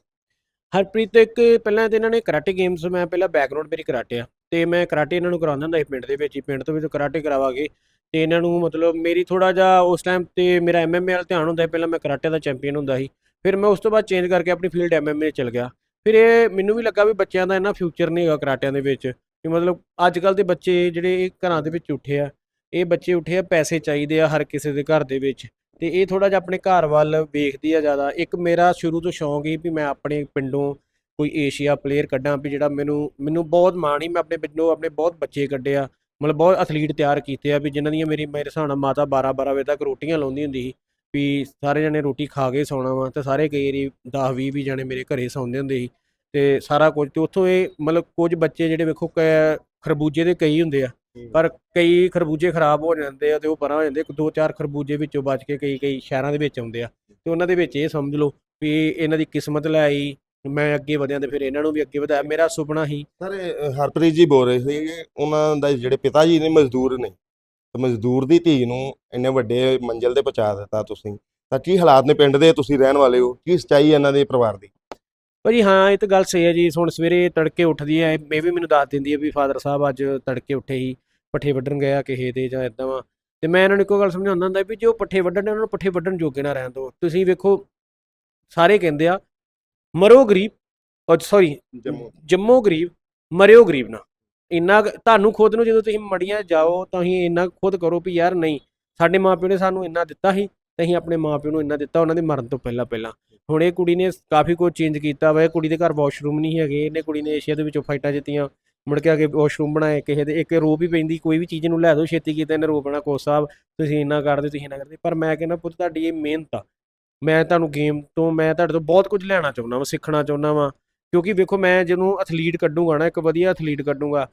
ਹਰਪ੍ਰੀਤ, ਇੱਕ ਪਹਿਲਾਂ ਤੇ ਇਹਨਾਂ ਨੇ ਕਰਾਟੇ ਗੇਮਸ ਮੈਂ ਪਹਿਲਾਂ ਬੈਕਗ੍ਰਾਉਂਡ ਮੇਰੀ ਕਰਾਟੇ ਆ, ਤੇ ਮੈਂ ਕਰਾਟੇ ਇਹਨਾਂ ਨੂੰ ਕਰਾਉਂਦਾ ਹੁੰਦਾ ਸੀ ਪਿੰਡ ਦੇ ਵਿੱਚ ਹੀ, ਪਿੰਡ ਤੋਂ ਵੀ ਕਰਾਟੇ ਕਰਾਵਾਂਗੇ, ਤੇ ਇਹਨਾਂ ਨੂੰ ਮਤਲਬ ਮੇਰੀ ਥੋੜਾ ਜਿਹਾ ਉਸ ਟਾਈਮ ਤੇ ਮੇਰਾ ਐਮਐਮਏ ਵੱਲ ਧਿਆਨ ਹੁੰਦਾ ਸੀ, ਪਹਿਲਾਂ ਮੈਂ ਕਰਾਟੇ ਦਾ ਚੈਂਪੀਅਨ ਹੁੰਦਾ ਸੀ, ਫਿਰ ਮੈਂ ਉਸ ਤੋਂ ਬਾਅਦ ਚੇਂਜ ਕਰਕੇ ਆਪਣੀ ਫੀਲਡ ਐਮਐਮਏ ਚਲ ਗਿਆ, ਫਿਰ ਇਹ ਮੈਨੂੰ ਵੀ ਲੱਗਾ ਵੀ ਬੱਚਿਆਂ ਦਾ ਇੰਨਾ ਫਿਊਚਰ ਨਹੀਂ ਹੈਗਾ ਕਰਾਟਿਆਂ ਦੇ ਵਿੱਚ, ਕਿ ਮਤਲਬ ਅੱਜ ਕੱਲ ਦੇ ਬੱਚੇ ਜਿਹੜੇ ਇਹ ਘਰਾਂ ਦੇ ਵਿੱਚ ਉੱਠੇ ਆ, ਇਹ ਬੱਚੇ ਉੱਠੇ ਆ ਪੈਸੇ ਚਾਹੀਦੇ ਆ ਹਰ ਕਿਸੇ ਦੇ ਘਰ ਦੇ ਵਿੱਚ ਤੇ ਇਹ ਥੋੜਾ ਜਿਹਾ ਆਪਣੇ ਘਰ ਵੱਲ ਵੇਖਦੀ ਆ ਜ਼ਿਆਦਾ। ਇੱਕ ਮੇਰਾ ਸ਼ੁਰੂ ਤੋਂ ਸ਼ੌਂਕ ਸੀ ਵੀ ਮੈਂ ਆਪਣੇ ਪਿੰਡੋਂ ਕੋਈ ਏਸ਼ੀਆ ਪਲੇਅਰ ਕੱਢਾਂ ਵੀ ਜਿਹੜਾ ਮੈਨੂੰ ਮੈਨੂੰ ਬਹੁਤ ਮਾਣ ਹੀ ਮੈਂ ਆਪਣੇ ਪਿੰਡੋਂ ਆਪਣੇ ਬਹੁਤ ਬੱਚੇ ਕੱਢਿਆ ਮਤਲਬ ਬਹੁਤ ਐਥਲੀਟ ਤਿਆਰ ਕੀਤੇ ਆ ਵੀ ਜਿਨ੍ਹਾਂ ਦੀਆਂ ਮੇਰੀ, ਮੇਰੇ ਹਿਸਾਬ ਨਾਲ ਮਾਤਾ 12 12 ਵਜੇ ਤੱਕ ਰੋਟੀਆਂ ਲਾਉਂਦੀ ਹੁੰਦੀ ਸੀ। ਵੀ ਸਾਰੇ ਜਣੇ ਰੋਟੀ ਖਾ ਕੇ ਸੌਣਾ ਵਾ ਤੇ ਸਾਰੇ ਕਈ ਵਾਰੀ 10 20 ਵੀ ਜਣੇ ਮੇਰੇ ਘਰੇ ਸੌਂਦੇ ਹੁੰਦੇ ਸੀ। ਤੇ ਸਾਰਾ ਕੁਝ, ਤੇ ਉੱਥੋਂ ਇਹ ਮਤਲਬ ਕੁਝ ਬੱਚੇ ਜਿਹੜੇ ਵੇਖੋ ਕ- ਖਰਬੂਜੇ ਦੇ ਕਈ ਹੁੰਦੇ ਆ। ਪਰ ਕਈ ਖਰਬੂਜੇ ਖਰਾਬ ਹੋ ਜਾਂਦੇ ਆ ਤੇ ਉਹ ਪਰਾਂ ਹੋ ਜਾਂਦੇ ਦੋ ਚਾਰ ਖਰਬੂਜੇ ਵਿੱਚੋਂ ਬਚ ਕੇ ਕਈ ਕਈ ਸ਼ਹਿਰਾਂ ਦੇ ਵਿੱਚ ਆਉਂਦੇ ਆ। ਤੇ ਉਹਨਾਂ ਦੇ ਵਿੱਚ ਇਹ ਸਮਝ ਲਓ ਵੀ ਇਹਨਾਂ ਦੀ ਕਿਸਮਤ ਲੈ ਆਈ ਮੈਂ ਅੱਗੇ ਵਧਿਆ ਤੇ ਫਿਰ ਇਹਨਾਂ ਨੂੰ ਵੀ ਅੱਗੇ ਵਧਾਇਆ। ਮੇਰਾ ਸੁਪਨਾ ਸੀ ਸਰ ਹਰਪ੍ਰੀਤ ਜੀ ਬੋਲ ਰਹੇ ਸੀ ਉਹਨਾਂ ਦਾ ਜਿਹੜੇ ਪਿਤਾ ਜੀ ਨੇ ਮਜ਼ਦੂਰ ਨੇ ਤੇ ਮਜ਼ਦੂਰ ਦੀ ਧੀ ਨੂੰ ਇੰਨੇ ਵੱਡੇ ਮੰਜ਼ਿਲ ਤੇ ਪਹੁੰਚਾ ਦਿੱਤਾ ਤੁਸੀਂ। ਤਾਂ ਕੀ ਹਾਲਾਤ ਨੇ ਪਿੰਡ ਦੇ? ਤੁਸੀਂ ਰਹਿਣ ਵਾਲੇ ਹੋ। ਕੀ ਸਚਾਈ ਹੈ ਇਹਨਾਂ ਦੇ ਪਰਿਵਾਰ ਦੀ? ਭਾਜੀ ਹਾਂ ਇਹ ਤਾਂ ਗੱਲ ਸਹੀ ਹੈ ਜੀ। ਹੁਣ ਸਵੇਰੇ ਤੜਕੇ ਉੱਠਦੀ ਹੈ ਇਹ ਵੀ ਮੈਨੂੰ ਦੱਸ ਦਿੰਦੀ ਹੈ ਵੀ ਫਾਦਰ ਸਾਹਿਬ ਅੱਜ ਤੜਕੇ ਉੱਠੇ ਹੀ ਪੱਠੇ ਵੱਢਣ ਗਿਆ ਕਿਸੇ ਦੇ ਜਾਂ ਇਦਾਂ ਵਾ। ਤੇ ਮੈਂ ਇਹਨਾਂ ਨੂੰ ਇੱਕੋ ਗੱਲ ਸਮਝਾਉਂਦਾ ਹੁੰਦਾ ਵੀ ਜੋ ਪੱਠੇ ਵੱਢਣ ਨੇ ਉਹਨਾਂ ਨੂੰ ਪੱਠੇ ਵੱਢਣ ਜੋਗੇ ਨਾ ਰਹਿਣ ਦਿਓ ਤੁਸੀਂ ਵੇਖੋ ਸਾਰੇ ਕਹਿੰਦੇ ਆ ਮਰੋ ਗਰੀਬ ਔਰ ਸੌਰੀ ਜੰਮੋ। ਗਰੀਬ ਮਰਿਓ ਗਰੀਬ ਨਾ। ਇੰਨਾ ਤੁਹਾਨੂੰ ਖੁਦ ਨੂੰ ਜਦੋਂ ਤੁਸੀਂ ਮੜੀਆਂ ਜਾਓ ਤਾਂ ਤੁਸੀਂ ਇੰਨਾ ਖੁਦ ਕਰੋ ਵੀ ਯਾਰ ਨਹੀਂ ਸਾਡੇ ਮਾਪਿਓ ਨੇ ਸਾਨੂੰ ਇੰਨਾ ਦਿੱਤਾ ਸੀ ਤੇ ਅਸੀਂ ਆਪਣੇ ਮਾਪਿਓ ਨੂੰ ਇੰਨਾ ਦਿੱਤਾ, ਉਹਨਾਂ ਦੇ ਮਰਨ ਤੋਂ ਪਹਿਲਾਂ ਪਹਿਲਾਂ। ਹੁਣ ਇਹ ਕੁੜੀ ਨੇ ਕਾਫੀ ਕੁਝ ਚੇਂਜ ਕੀਤਾ ਵਾ, ਇਹ ਕੁੜੀ ਦੇ ਘਰ ਵਾਸ਼ਰੂਮ ਨਹੀਂ ਹੈਗੇ, ਇਹਨੇ ਕੁੜੀ ਨੇ ਏਸ਼ੀਆ ਦੇ ਵਿੱਚੋਂ ਫਾਈਟਾਂ ਜਿੱਤੀਆਂ, ਮੁੜ ਕੇ ਆ ਕੇ ਵਾਸ਼ਰੂਮ ਬਣਾਏ, ਕਿਸੇ ਦੇ, ਇੱਕ ਰੋ ਵੀ ਪੈਂਦੀ, ਕੋਈ ਵੀ ਚੀਜ਼ ਨੂੰ ਲੈ ਦਿਓ ਛੇਤੀ ਕੀਤਾ ਇਹਨੇ ਰੋ ਰੋਪਣਾ ਕੋਚ ਸਾਹਿਬ, ਤੁਸੀਂ ਇੰਨਾ ਕਰਦੇ ਤੁਸੀਂ ਇੰਨਾ ਕਰਦੇ ਪਰ ਮੈਂ ਕਹਿੰਦਾ ਪੁੱਤ, ਤੁਹਾਡੀ ਇਹ ਮਿਹਨਤ ਆ। ਮੈਂ ਤੁਹਾਨੂੰ ਗੇਮ ਤੋਂ, ਮੈਂ ਤੁਹਾਡੇ ਤੋਂ ਬਹੁਤ ਕੁਝ ਲੈਣਾ ਚਾਹੁੰਦਾ ਵਾਂ, ਸਿੱਖਣਾ ਚਾਹੁੰਦਾ ਵਾਂ। ਕਿਉਂਕਿ ਵੇਖੋ, ਮੈਂ ਜਦੋਂ ਐਥਲੀਟ ਕੱਢੂਗਾ ਨਾ, ਇੱਕ ਵਧੀਆ ਐਥਲੀਟ ਕੱਢੂਗਾ,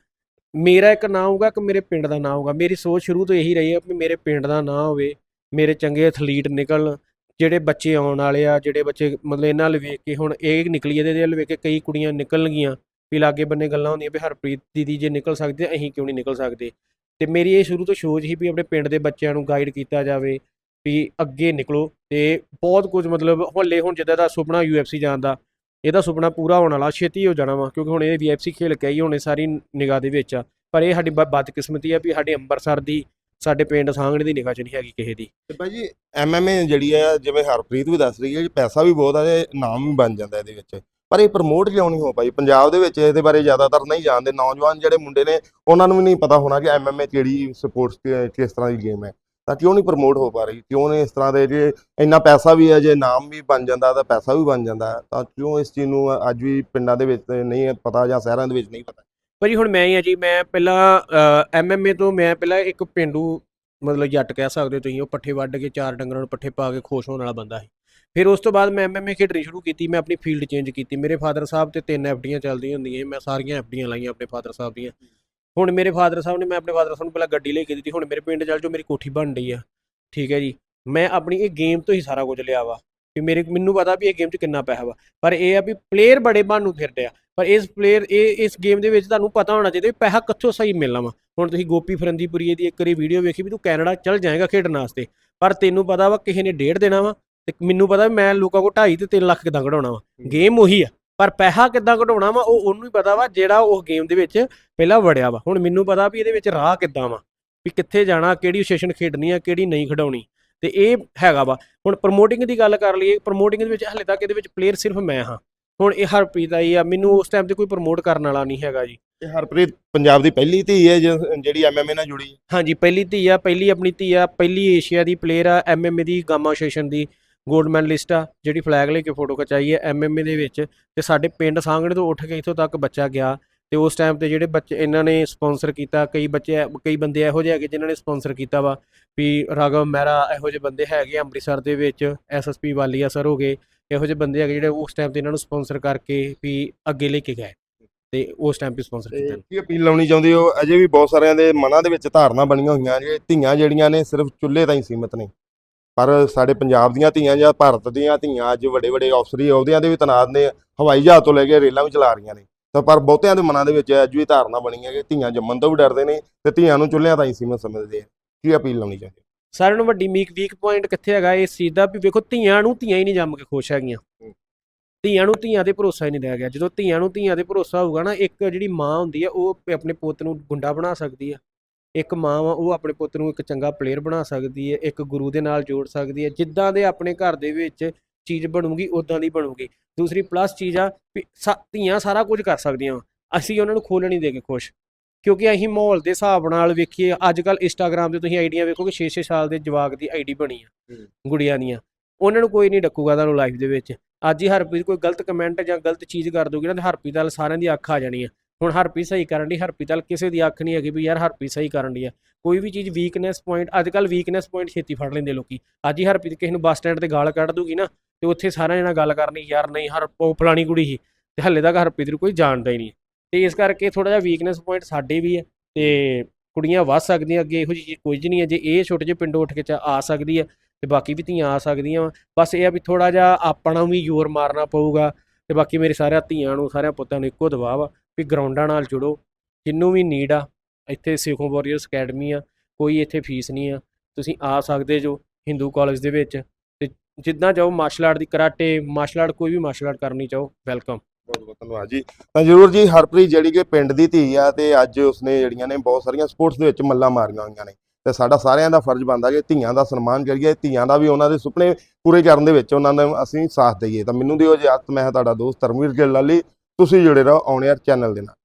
ਮੇਰਾ ਇੱਕ ਨਾਂ ਹੋਊਗਾ ਕਿ ਮੇਰੇ ਪਿੰਡ ਦਾ ਨਾਂ ਹੋਊਗਾ। ਮੇਰੀ ਸੋਚ ਸ਼ੁਰੂ ਤੋਂ ਇਹੀ ਰਹੀ ਹੈ ਕਿ ਮੇਰੇ ਪਿੰਡ ਦਾ ਨਾਂ ਹੋਵੇ। ਮੇਰੇ ਚੰਗੇ ਐਥਲੀਟ ਨਿਕਲਣ ਜਿਹੜੇ ਬੱਚੇ ਆਉਣ ਵਾਲੇ ਆ, ਜਿਹੜੇ ਬੱਚੇ ਮਤਲਬ ਇਹਨਾਂ ਵੱਲ ਵੇਖ ਕੇ ਹੁਣ ਇਹ ਨਿਕਲੀ ਇਹਦੇ ਵੱਲ ਵੇਖ ਕੇ ਕਈ ਕੁੜੀਆਂ ਨਿਕਲਣਗੀਆਂ ਵੀ ਲਾਗੇ ਬੰਨੇ ਗੱਲਾਂ ਹੁੰਦੀਆਂ ਵੀ ਹਰਪ੍ਰੀਤ ਦੀਦੀ ਜੇ ਨਿਕਲ ਸਕਦੇ ਅਸੀਂ ਕਿਉਂ ਨਹੀਂ ਨਿਕਲ ਸਕਦੇ। ਤੇ ਮੇਰੀ ਇਹ ਸ਼ੁਰੂ ਤੋਂ ਸੋਚ ਸੀ ਵੀ ਆਪਣੇ ਪਿੰਡ ਦੇ ਬੱਚਿਆਂ ਨੂੰ ਗਾਈਡ ਕੀਤਾ ਜਾਵੇ ਵੀ ਅੱਗੇ ਨਿਕਲੋ ਤੇ ਬਹੁਤ ਕੁਝ ਮਤਲਬ ਹੌਲੇ ਹੁਣ ਜਿੱਦਾਂ ਦਾ ਸੁਪਨਾ UFC ਜਾਣ ਦਾ, ਇਹਦਾ ਸੁਪਨਾ ਪੂਰਾ ਹੋਣ ਵਾਲਾ ਛੇਤੀ ਹੋ ਜਾਣਾ ਵਾ, ਕਿਉਂਕਿ ਹੁਣ ਇਹ UFC ਖੇਲ ਕੇ ਹੀ ਹੁਣ ਸਾਰੀ ਨਿਗਾਹ ਦੇ ਵਿੱਚ ਆ। ਪਰ ਇਹ ਸਾਡੀ ਬ- ਬਦਕਿਸਮਤੀ ਆ ਵੀ ਸਾਡੇ ਅੰਮ੍ਰਿਤਸਰ ਦੀ ਸਾਡੇ ਪਿੰਡ ਸਾਂਗਣੇ ਦੀ ਨਿਗਾਹ 'ਚ ਨਹੀਂ ਹੈਗੀ ਕਿਸੇ ਦੀ। ਤੇ ਭਾਈ ਜੀ ਐਮਐਮਏ ਜਿਹੜੀ ਹੈ ਜਿਵੇਂ ਹਰਪ੍ਰੀਤ ਵੀ ਦੱਸ ਰਹੀ ਹੈ, ਪੈਸਾ ਵੀ ਬਹੁਤ ਹੈ ਤੇ ਨਾਮ ਵੀ ਬਣ ਜਾਂਦਾ ਇਹਦੇ ਵਿੱਚ। ਪਰ ਇਹ ਪ੍ਰਮੋਟ ਕਿਉਂ ਨਹੀਂ ਹੋ ਪਾਈ? ਪੰਜਾਬ ਦੇ ਵਿੱਚ ਇਹਦੇ ਬਾਰੇ ਜ਼ਿਆਦਾਤਰ ਨਹੀਂ ਜਾਣਦੇ। ਨੌਜਵਾਨ ਜਿਹੜੇ ਮੁੰਡੇ ਨੇ, ਉਹਨਾਂ ਨੂੰ ਵੀ ਨਹੀਂ ਪਤਾ ਹੋਣਾ ਕਿ ਐਮਐਮਏ ਕਿਹੜੀ ਸਪੋਰਟਸ ਕਿਸ ਤਰ੍ਹਾਂ ਦੀ ਗੇਮ ਹੈ। ਤਾਂ ਕਿਉਂ ਨਹੀਂ ਪ੍ਰਮੋਟ ਹੋ ਪਾ ਰਹੀ? ਕਿਉਂ ਨਹੀਂ ਇਸ ਤਰ੍ਹਾਂ ਦੇ ਜੇ ਇੰਨਾ ਪੈਸਾ ਵੀ ਹੈ, ਜੇ ਨਾਮ ਵੀ ਬਣ ਜਾਂਦਾ ਤਾਂ ਪੈਸਾ ਵੀ ਬਣ ਜਾਂਦਾ। ਤਾਂ ਕਿਉਂ ਇਸ ਚੀਜ਼ ਨੂੰ ਅੱਜ ਵੀ ਪਿੰਡਾਂ ਦੇ ਵਿੱਚ ਨਹੀਂ ਪਤਾ ਜਾਂ ਸ਼ਹਿਰਾਂ ਦੇ ਵਿੱਚ ਨਹੀਂ ਪਤਾ? ਭਾਜੀ ਹੁਣ ਮੈਂ ਹੀ ਆ ਜੀ, ਮੈਂ ਪਹਿਲਾਂ ਐਮਐਮਏ ਤੋਂ ਮੈਂ ਪਹਿਲਾਂ ਇੱਕ ਪਿੰਡੂ ਮਤਲਬ ਜੱਟ ਕਹਿ ਸਕਦੇ ਹੋ ਤੁਸੀਂ, ਉਹ ਪੱਠੇ ਵੱਢ ਕੇ ਚਾਰ ਡੰਗਰਾਂ ਨੂੰ ਪੱਠੇ ਪਾ ਕੇ ਖੁਸ਼ ਹੋਣ ਵਾਲਾ ਬੰਦਾ ਸੀ। ਫਿਰ ਉਸ ਤੋਂ ਬਾਅਦ ਮੈਂ ਐਮਐਮਏ ਖੇਡਣੀ ਸ਼ੁਰੂ ਕੀਤੀ, ਮੈਂ ਆਪਣੀ ਫੀਲਡ ਚੇਂਜ ਕੀਤੀ। ਮੇਰੇ ਫਾਦਰ ਸਾਹਿਬ ਤੇ ਤਿੰਨ ਐਫਡੀਆਂ ਚੱਲਦੀਆਂ ਹੁੰਦੀਆਂ ਮੈਂ ਸਾਰੀਆਂ ਐਫਡੀਆਂ ਲਾਈਆਂ ਆਪਣੇ ਫਾਦਰ ਸਾਹਿਬ ਦੀਆਂ। ਹੁਣ ਮੇਰੇ ਫਾਦਰ ਸਾਹਿਬ ਨੇ, ਮੈਂ ਆਪਣੇ ਫਾਦਰ ਸਾਹਿਬ ਨੂੰ ਪਹਿਲਾਂ ਗੱਡੀ ਲੈ ਕੇ ਦਿੱਤੀ, ਹੁਣ ਮੇਰੇ ਪਿੰਡ ਚੱਲ ਜੋ ਮੇਰੀ ਕੋਠੀ ਬਣ ਰਹੀ ਆ। ਠੀਕ ਹੈ ਜੀ। ਮੈਂ ਆਪਣੀ ਇਹ ਗੇਮ ਤੋਂ ਹੀ ਸਾਰਾ ਕੁਝ ਲਿਆ ਵਾ ਕਿ ਮੇਰੇ, ਮੈਨੂੰ ਪਤਾ ਵੀ ਇਹ ਗੇਮ 'ਚ ਕਿੰਨਾ ਪੈਸਾ ਵਾ। ਪਰ ਇਹ ਆ ਵੀ ਪਲੇਅਰ ਬੜੇ ਬਣ ਨੂੰ ਫਿਰਦੇ ਆ। ਪਰ ਇਸ ਪਲੇਅਰ ਇਹ ਇਸ ਗੇਮ ਦੇ ਵਿੱਚ ਤੁਹਾਨੂੰ ਪਤਾ ਹੋਣਾ ਚਾਹੀਦਾ ਪੈਸਾ ਕਿੱਥੋਂ ਸਹੀ ਮਿਲਣਾ ਵਾ। ਹੁਣ ਤੁਸੀਂ ਗੋਪੀ ਫਰੰਦੀਪੁਰੀਏ ਦੀ ਇੱਕ ਵਾਰੀ ਵੀਡੀਓ ਵੇਖੀ ਵੀ ਤੂੰ ਕੈਨੇਡਾ ਚੱਲ ਜਾਏਗਾ ਖੇਡਣ ਵਾਸਤੇ। ਪਰ ਤੈਨੂੰ ਪਤਾ ਵਾ ਕਿਸੇ ਨੇ ਡੇਢ ਦੇਣਾ ਵਾ ਤੇ ਮੈਨੂੰ ਪਤਾ ਮੈਂ ਲੋਕਾਂ ਕੋਲ 2.5 ਤੇ 3 ਲੱਖ ਕਿਦਾਂ ਕਢਾਉਣਾ ਵਾ। ਗੇਮ ਉਹੀ ਆ ਪਰ ਪੈਸਾ ਕਿੱਦਾਂ ਕਢਾਉਣਾ ਵਾ ਉਹ ਉਹਨੂੰ ਹੀ ਪਤਾ ਵਾ ਜਿਹੜਾ ਉਹ ਗੇਮ ਦੇ ਵਿੱਚ ਪਹਿਲਾਂ ਵੜਿਆ ਵਾ। ਹੁਣ ਮੈਨੂੰ ਪਤਾ ਵੀ ਇਹਦੇ ਵਿੱਚ ਰਾਹ ਕਿੱਦਾਂ ਵਾ ਵੀ ਕਿੱਥੇ ਜਾਣਾ ਕਿਹੜੀ ਸੈਸ਼ਨ ਖੇਡਣੀ ਆ ਕਿਹੜੀ ਨਹੀਂ ਖਿਡਾਉਣੀ। ਤੇ ਇਹ ਹੈਗਾ ਵਾ। ਹੁਣ ਪ੍ਰਮੋਟਿੰਗ ਦੀ ਗੱਲ ਕਰ ਲਈਏ ਪ੍ਰਮੋਟਿੰਗ ਦੇ ਵਿੱਚ ਹਲੇ ਤੱਕ ਇਹਦੇ ਵਿੱਚ ਪਲੇਅਰ ਸਿਰਫ ਮੈਂ ਹਾਂ। ਹੁਣ ਇਹ ਹਰਪ੍ਰੀਤ ਆਈ ਆ ਮੈਨੂੰ ਉਸ ਟਾਈਮ ਤੇ ਕੋਈ ਪ੍ਰਮੋਟ ਕਰਨ ਵਾਲਾ ਨਹੀਂ ਹੈਗਾ ਜੀ। ਇਹ ਹਰਪ੍ਰੀਤ ਪੰਜਾਬ ਦੀ ਪਹਿਲੀ ਧੀ ਹੈ ਜਿ- ਜਿਹੜੀ ਐਮਐਮਏ ਨਾਲ ਜੁੜੀ? ਹੈ ਹਾਂਜੀ ਪਹਿਲੀ ਧੀ ਆ ਪਹਿਲੀ ਆਪਣੀ ਧੀ ਆ ਪਹਿਲੀ ਏਸ਼ੀਆ ਦੀ ਪਲੇਅਰ ਆ ਐਮਐਮਏ ਦੀ ਗਾਮਾ ਸੈਸ਼ਨ ਦੀ 골ਡ ਮੈਡਲਿਸਟ ਆ ਜਿਹੜੀ ਫਲੈਗ ਲੈ ਕੇ ਫੋਟੋ ਖਿਚਾਈ ਹੈ ਐਮਐਮਏ ਦੇ ਵਿੱਚ। ਤੇ ਸਾਡੇ ਪਿੰਡ ਸਾਂਗੜੇ ਤੋਂ ਉੱਠ ਕੇ ਇੱਥੋਂ ਤੱਕ ਬੱਚਾ ਗਿਆ। ਤੇ ਉਸ ਟਾਈਮ ਤੇ ਜਿਹੜੇ ਬੱਚੇ ਇਹਨਾਂ ਨੇ ਸਪਾਂਸਰ ਕੀਤਾ ਕਈ ਬੱਚੇ ਕਈ ਬੰਦੇ ਇਹੋ ਜਿਹੇ ਹੈਗੇ ਜਿਨ੍ਹਾਂ ਨੇ ਸਪਾਂਸਰ ਕੀਤਾ ਵਾ। ਵੀ ਰਾਘਵ ਮਹਿਰਾ ਇਹੋ ਜਿਹੇ ਬੰਦੇ ਹੈਗੇ ਆ ਅੰਮ੍ਰਿਤਸਰ ਦੇ ਵਿੱਚ ਐਸਐਸਪੀ ਵਾਲੀਆ ਸਰ ਹੋ ਗਏ। ਇਹੋ ਜਿਹੇ ਬੰਦੇ ਹੈਗੇ ਜਿਹੜੇ ਉਸ ਟਾਈਮ ਤੇ ਇਹਨਾਂ ਨੂੰ ਸਪਾਂਸਰ ਕਰਕੇ ਵੀ ਅੱਗੇ ਲੈ ਕੇ ਗਏ ਤੇ ਉਸ ਟਾਈਮ ਤੇ ਸਪਾਂਸਰ ਕੀਤਾ ਤੇ ਕੀ ਅਪੀਲ ਲਾਉਣੀ ਚਾਹੁੰਦੇ ਹੋ? ਅਜੇ ਵੀ ਬਹੁਤ ਸਾਰਿਆਂ ਦੇ ਮਨਾਂ ਦੇ ਵਿੱਚ ਧਾਰਨਾ ਬਣੀਆਂ ਹੋਈਆਂ ਜੇ ਧੀਆਂ ਜਿਹੜੀਆਂ ਨੇ ਸਿਰਫ ਚੁੱਲ੍ਹੇ ਤਾਈਂ ਸੀਮਿਤ ਨੇ। ਪਰ ਸਾਡੇ ਪੰਜਾਬ ਦੀਆਂ ਧੀਆਂ ਜਾਂ ਭਾਰਤ ਦੀਆਂ ਧੀਆਂ ਅੱਜ ਵੱਡੇ ਵੱਡੇ ਅਫਸਰੀ ਅਹੁਦਿਆਂ ਦੇ ਵੀ ਤਨਾਤ ਨੇ ਹਵਾਈ ਜਹਾਜ਼ ਤੋਂ ਲੈ ਕੇ ਰੇਲਾਂ ਵੀ ਚਲਾ ਰਹੀਆਂ ਨੇ। ਤਾਂ ਪਰ ਬਹੁਤਿਆਂ ਦੇ ਮਨਾਂ ਦੇ ਵਿੱਚ ਅੱਜ ਵੀ ਧਾਰਨਾ ਬਣੀ ਹੈ ਕਿ ਧੀਆਂ ਜੰਮਣ ਤੋਂ ਵੀ ਡਰਦੇ ਨੇ ਤੇ ਧੀਆਂ ਨੂੰ ਚੁੱਲ੍ਹਿਆਂ ਤਾਈਂ ਸੀਮਿਤ ਸਮਝਦੇ ਆ। ਕੀ ਅਪੀਲ ਲਾਉਣੀ ਚਾਹੁੰਦੇ ਹੋ? ਸਾਰਿਆਂ ਨੂੰ ਵੱਡੀ ਵੀਕ ਵੀਕ ਪੁਆਇੰਟ ਕਿੱਥੇ ਹੈਗਾ ਇਸ ਚੀਜ਼ ਦਾ ਵੀ ਵੇਖੋ ਧੀਆਂ ਨੂੰ ਧੀਆਂ ਹੀ ਨਹੀਂ ਜੰਮ ਕੇ ਖੁਸ਼ ਹੈਗੀਆਂ। ਧੀਆਂ ਨੂੰ ਧੀਆਂ ਤੇ ਭਰੋਸਾ ਹੀ ਨਹੀਂ ਰਹਿ ਗਿਆ। ਜਦੋਂ ਧੀਆਂ ਨੂੰ ਧੀਆਂ ਤੇ ਭਰੋਸਾ ਹੋਊਗਾ ਨਾ ਇੱਕ ਜਿਹੜੀ ਮਾਂ ਹੁੰਦੀ ਆ ਉਹ ਆਪਣੇ ਪੁੱਤ ਨੂੰ ਗੁੰਡਾ ਬਣਾ ਸਕਦੀ ਆ। ਇੱਕ ਮਾਂ ਵਾ ਉਹ ਆਪਣੇ ਪੁੱਤ ਨੂੰ ਇੱਕ ਚੰਗਾ ਪਲੇਅਰ ਬਣਾ ਸਕਦੀ ਹੈ ਇੱਕ ਗੁਰੂ ਦੇ ਨਾਲ ਜੋੜ ਸਕਦੀ ਹੈ ਜਿੱਦਾਂ ਦੇ ਆਪਣੇ ਘਰ ਦੇ ਵਿੱਚ ਚੀਜ਼ ਬਣੂਗੀ ਉਦਾਂ ਦੀ ਬਣੂਗੀ। ਦੂਸਰੀ ਪਲੱਸ ਚੀਜ਼ ਆ ਧੀਆਂ ਸਾਰਾ ਕੁਝ ਕਰ ਸਕਦੀਆਂ। ਅਸੀਂ ਉਹਨਾਂ ਨੂੰ ਨਹੀਂ ਦੇ ਕੇ ਖੁਸ਼। ਕਿਉਂਕਿ ਅਸੀਂ ਮਾਹੌਲ ਦੇ ਹਿਸਾਬ ਨਾਲ ਵੇਖੀਏ ਅੱਜ ਕੱਲ ਇੰਸਟਾਗ੍ਰam ਤੇ ਤੁਸੀਂ ਆਈਡੀਆਂ ਵੇਖੋਗੇ 6-6 ਸਾਲ ਦੇ ਜਵਾਕ ਦੀ ਆਈਡੀ ਬਣੀ ਆ ਗੁੜੀਆਂ ਦੀਆਂ। ਉਹਨਾਂ ਨੂੰ ਕੋਈ ਨਹੀਂ ਡੱਕੂਗਾ ਤੁਹਾਨੂੰ ਲਾਈਫ ਦੇ ਵਿੱਚ। ਅੱਜ ਹੀ ਹਰਪ੍ਰੀਤ ਕੋਈ ਗਲਤ ਕਮੈਂਟ ਜਾਂ ਗਲਤ ਚੀਜ਼ ਕਰ ਦੋਗੇ ਨਾ ਤੇ ਹਰਪ੍ਰੀਤ ਵਾਲ ਸਾਰਿਆਂ ਦੀ ਅੱਖ ਆ ਜਾਣੀ ਆ। ਹੁਣ ਹਰਪ੍ਰੀਤ ਸਹੀ ਕਰਨ ਦੀ ਹਰਪ੍ਰੀਤ ਵਾਲ ਕਿਸੇ ਦੀ ਅੱਖ ਨਹੀਂ ਹੈਗੀ ਵੀ ਯਾਰ ਹਰਪ੍ਰੀਤ ਸਹੀ ਕਰਨ ਦੀ ਆ। ਕੋਈ ਵੀ ਚੀਜ਼ ਵੀਕਨੈਸ ਪੁਆਇੰਟ ਅੱਜ ਕੱਲ ਵੀਕਨੈਸ ਪੁਆਇੰਟ ਛੇਤੀ ਫੜ ਲੈਂਦੇ ਲੋਕੀ। ਅੱਜ ਹੀ ਹਰਪ੍ਰੀਤ ਕਿਸੇ ਨੂੰ ਬੱਸ ਸਟੈਂਡ ਤੇ ਗਾਲ ਕੱਢ ਦੂਗੀ ਨਾ ਤੇ ਉੱਥੇ ਸਾਰਿਆਂ ਜਣਾ ਗੱਲ ਕਰਨੀ ਯਾਰ ਨਹੀਂ ਹਰ ਉਹ ਫਲਾਣੀ ਕੁੜੀ ਸੀ ਤੇ ਹੱਲੇ ਤੱਕ ਹਰਪ੍ਰੀਤ ਨੂੰ ਕੋਈ ਜਾਣਦਾ ਹੀ ਨਹੀਂ। ਤੇ ਇਸ ਕਰਕੇ ਥੋੜਾ ਜਿਹਾ ਵੀਕਨੈਸ ਪੁਆਇੰਟ ਸਾਡੇ ਵੀ ਹੈ ਤੇ ਕੁੜੀਆਂ ਵੱਧ ਸਕਦੀਆਂ, ਅੱਗੇ ਇਹੋ ਜਿਹੀ ਚੀਜ਼ ਕੁਝ ਨਹੀਂ ਹੈ, ਜੇ ਇਹ ਛੋਟੇ ਜਿਹੇ ਪਿੰਡੋਂ ਉੱਠ ਕੇ ਚਾ ਆ ਸਕਦੀ ਹੈ ਤੇ ਬਾਕੀ ਵੀ ਧੀਆਂ ਆ ਸਕਦੀਆਂ ਵਾ। ਬਸ ਇਹ ਆ ਵੀ ਥੋੜਾ ਜਿਹਾ ਆਪਣਾ ਵੀ ਜ਼ੋਰ ਮਾਰਨਾ ਪਊਗਾ ਤੇ ਬਾਕੀ ਮੇਰੇ ਸਾਰਿਆਂ ਧੀਆਂ ਨੂੰ, ਸਾਰਿਆਂ ਪੁੱਤਾਂ ਨੂੰ ਇੱਕੋ ਦਬਾਅ ਵਾ ਵੀ ਗਰਾਊਂਡਾਂ ਨਾਲ ਜੁੜੋ। ਜਿੰਨੂੰ ਵੀ ਨੀਡ ਆ, ਇੱਥੇ ਸੇਖੋਂ ਵਾਰੀਅਰਸ ਅਕੈਡਮੀ ਆ, ਕੋਈ ਇੱਥੇ ਫੀਸ ਨਹੀਂ ਆ। ਤੁਸੀਂ ਆ ਸਕਦੇ ਜੋ ਹਿੰਦੂ ਕਾਲਜ ਦੇ ਵਿੱਚ ਤੇ ਜਿੱਦਾਂ ਚਾਹੋ ਮਾਰਸ਼ਲ ਆਰਟ ਦੀ ਕਰਾਟੇ ਮਾਰਸ਼ਲ ਆਰਟ ਕੋਈ ਵੀ ਮਾਰਸ਼ਲ ਆਰਟ ਕਰਨੀ ਚਾਹੋ ਵੈਲਕਮ ਬਹੁਤ ਬਹੁਤ ਧੰਨਵਾਦ ਜੀ। ਤਾਂ ਜ਼ਰੂਰ ਜੀ, ਹਰਪ੍ਰੀਤ ਜਿਹੜੀ ਕਿ ਪਿੰਡ ਦੀ ਧੀ ਆ ਤੇ ਅੱਜ ਉਸਨੇ ਜਿਹੜੀਆਂ ਨੇ ਬਹੁਤ ਸਾਰੀਆਂ ਸਪੋਰਟਸ ਦੇ ਵਿੱਚ ਮੱਲਾਂ ਮਾਰੀਆਂ ਹੋਈਆਂ ਨੇ। ਤੇ ਸਾਡਾ ਸਾਰਿਆਂ ਦਾ ਫਰਜ਼ ਬਣਦਾ ਕਿ ਧੀਆਂ ਦਾ ਸਨਮਾਨ ਕਰੀਏ, ਧੀਆਂ ਦਾ ਵੀ ਉਹਨਾਂ ਦੇ ਸੁਪਨੇ ਪੂਰੇ ਕਰਨ ਦੇ ਵਿੱਚ ਉਹਨਾਂ ਨੂੰ ਅਸੀਂ ਸਾਥ ਦਈਏ। ਤਾਂ ਮੈਨੂੰ ਦਿਓ ਇਜਾਜ਼ਤ, ਮੈਂ ਹਾਂ ਤੁਹਾਡਾ ਦੋਸਤ ਧਰਮਵੀਰ ਗਿੱਲ ਲਾਲੀ, ਤੁਸੀਂ ਜੁੜੇ ਰਹੋ ਆਉਣ ਚੈਨਲ ਦੇ ਨਾਲ।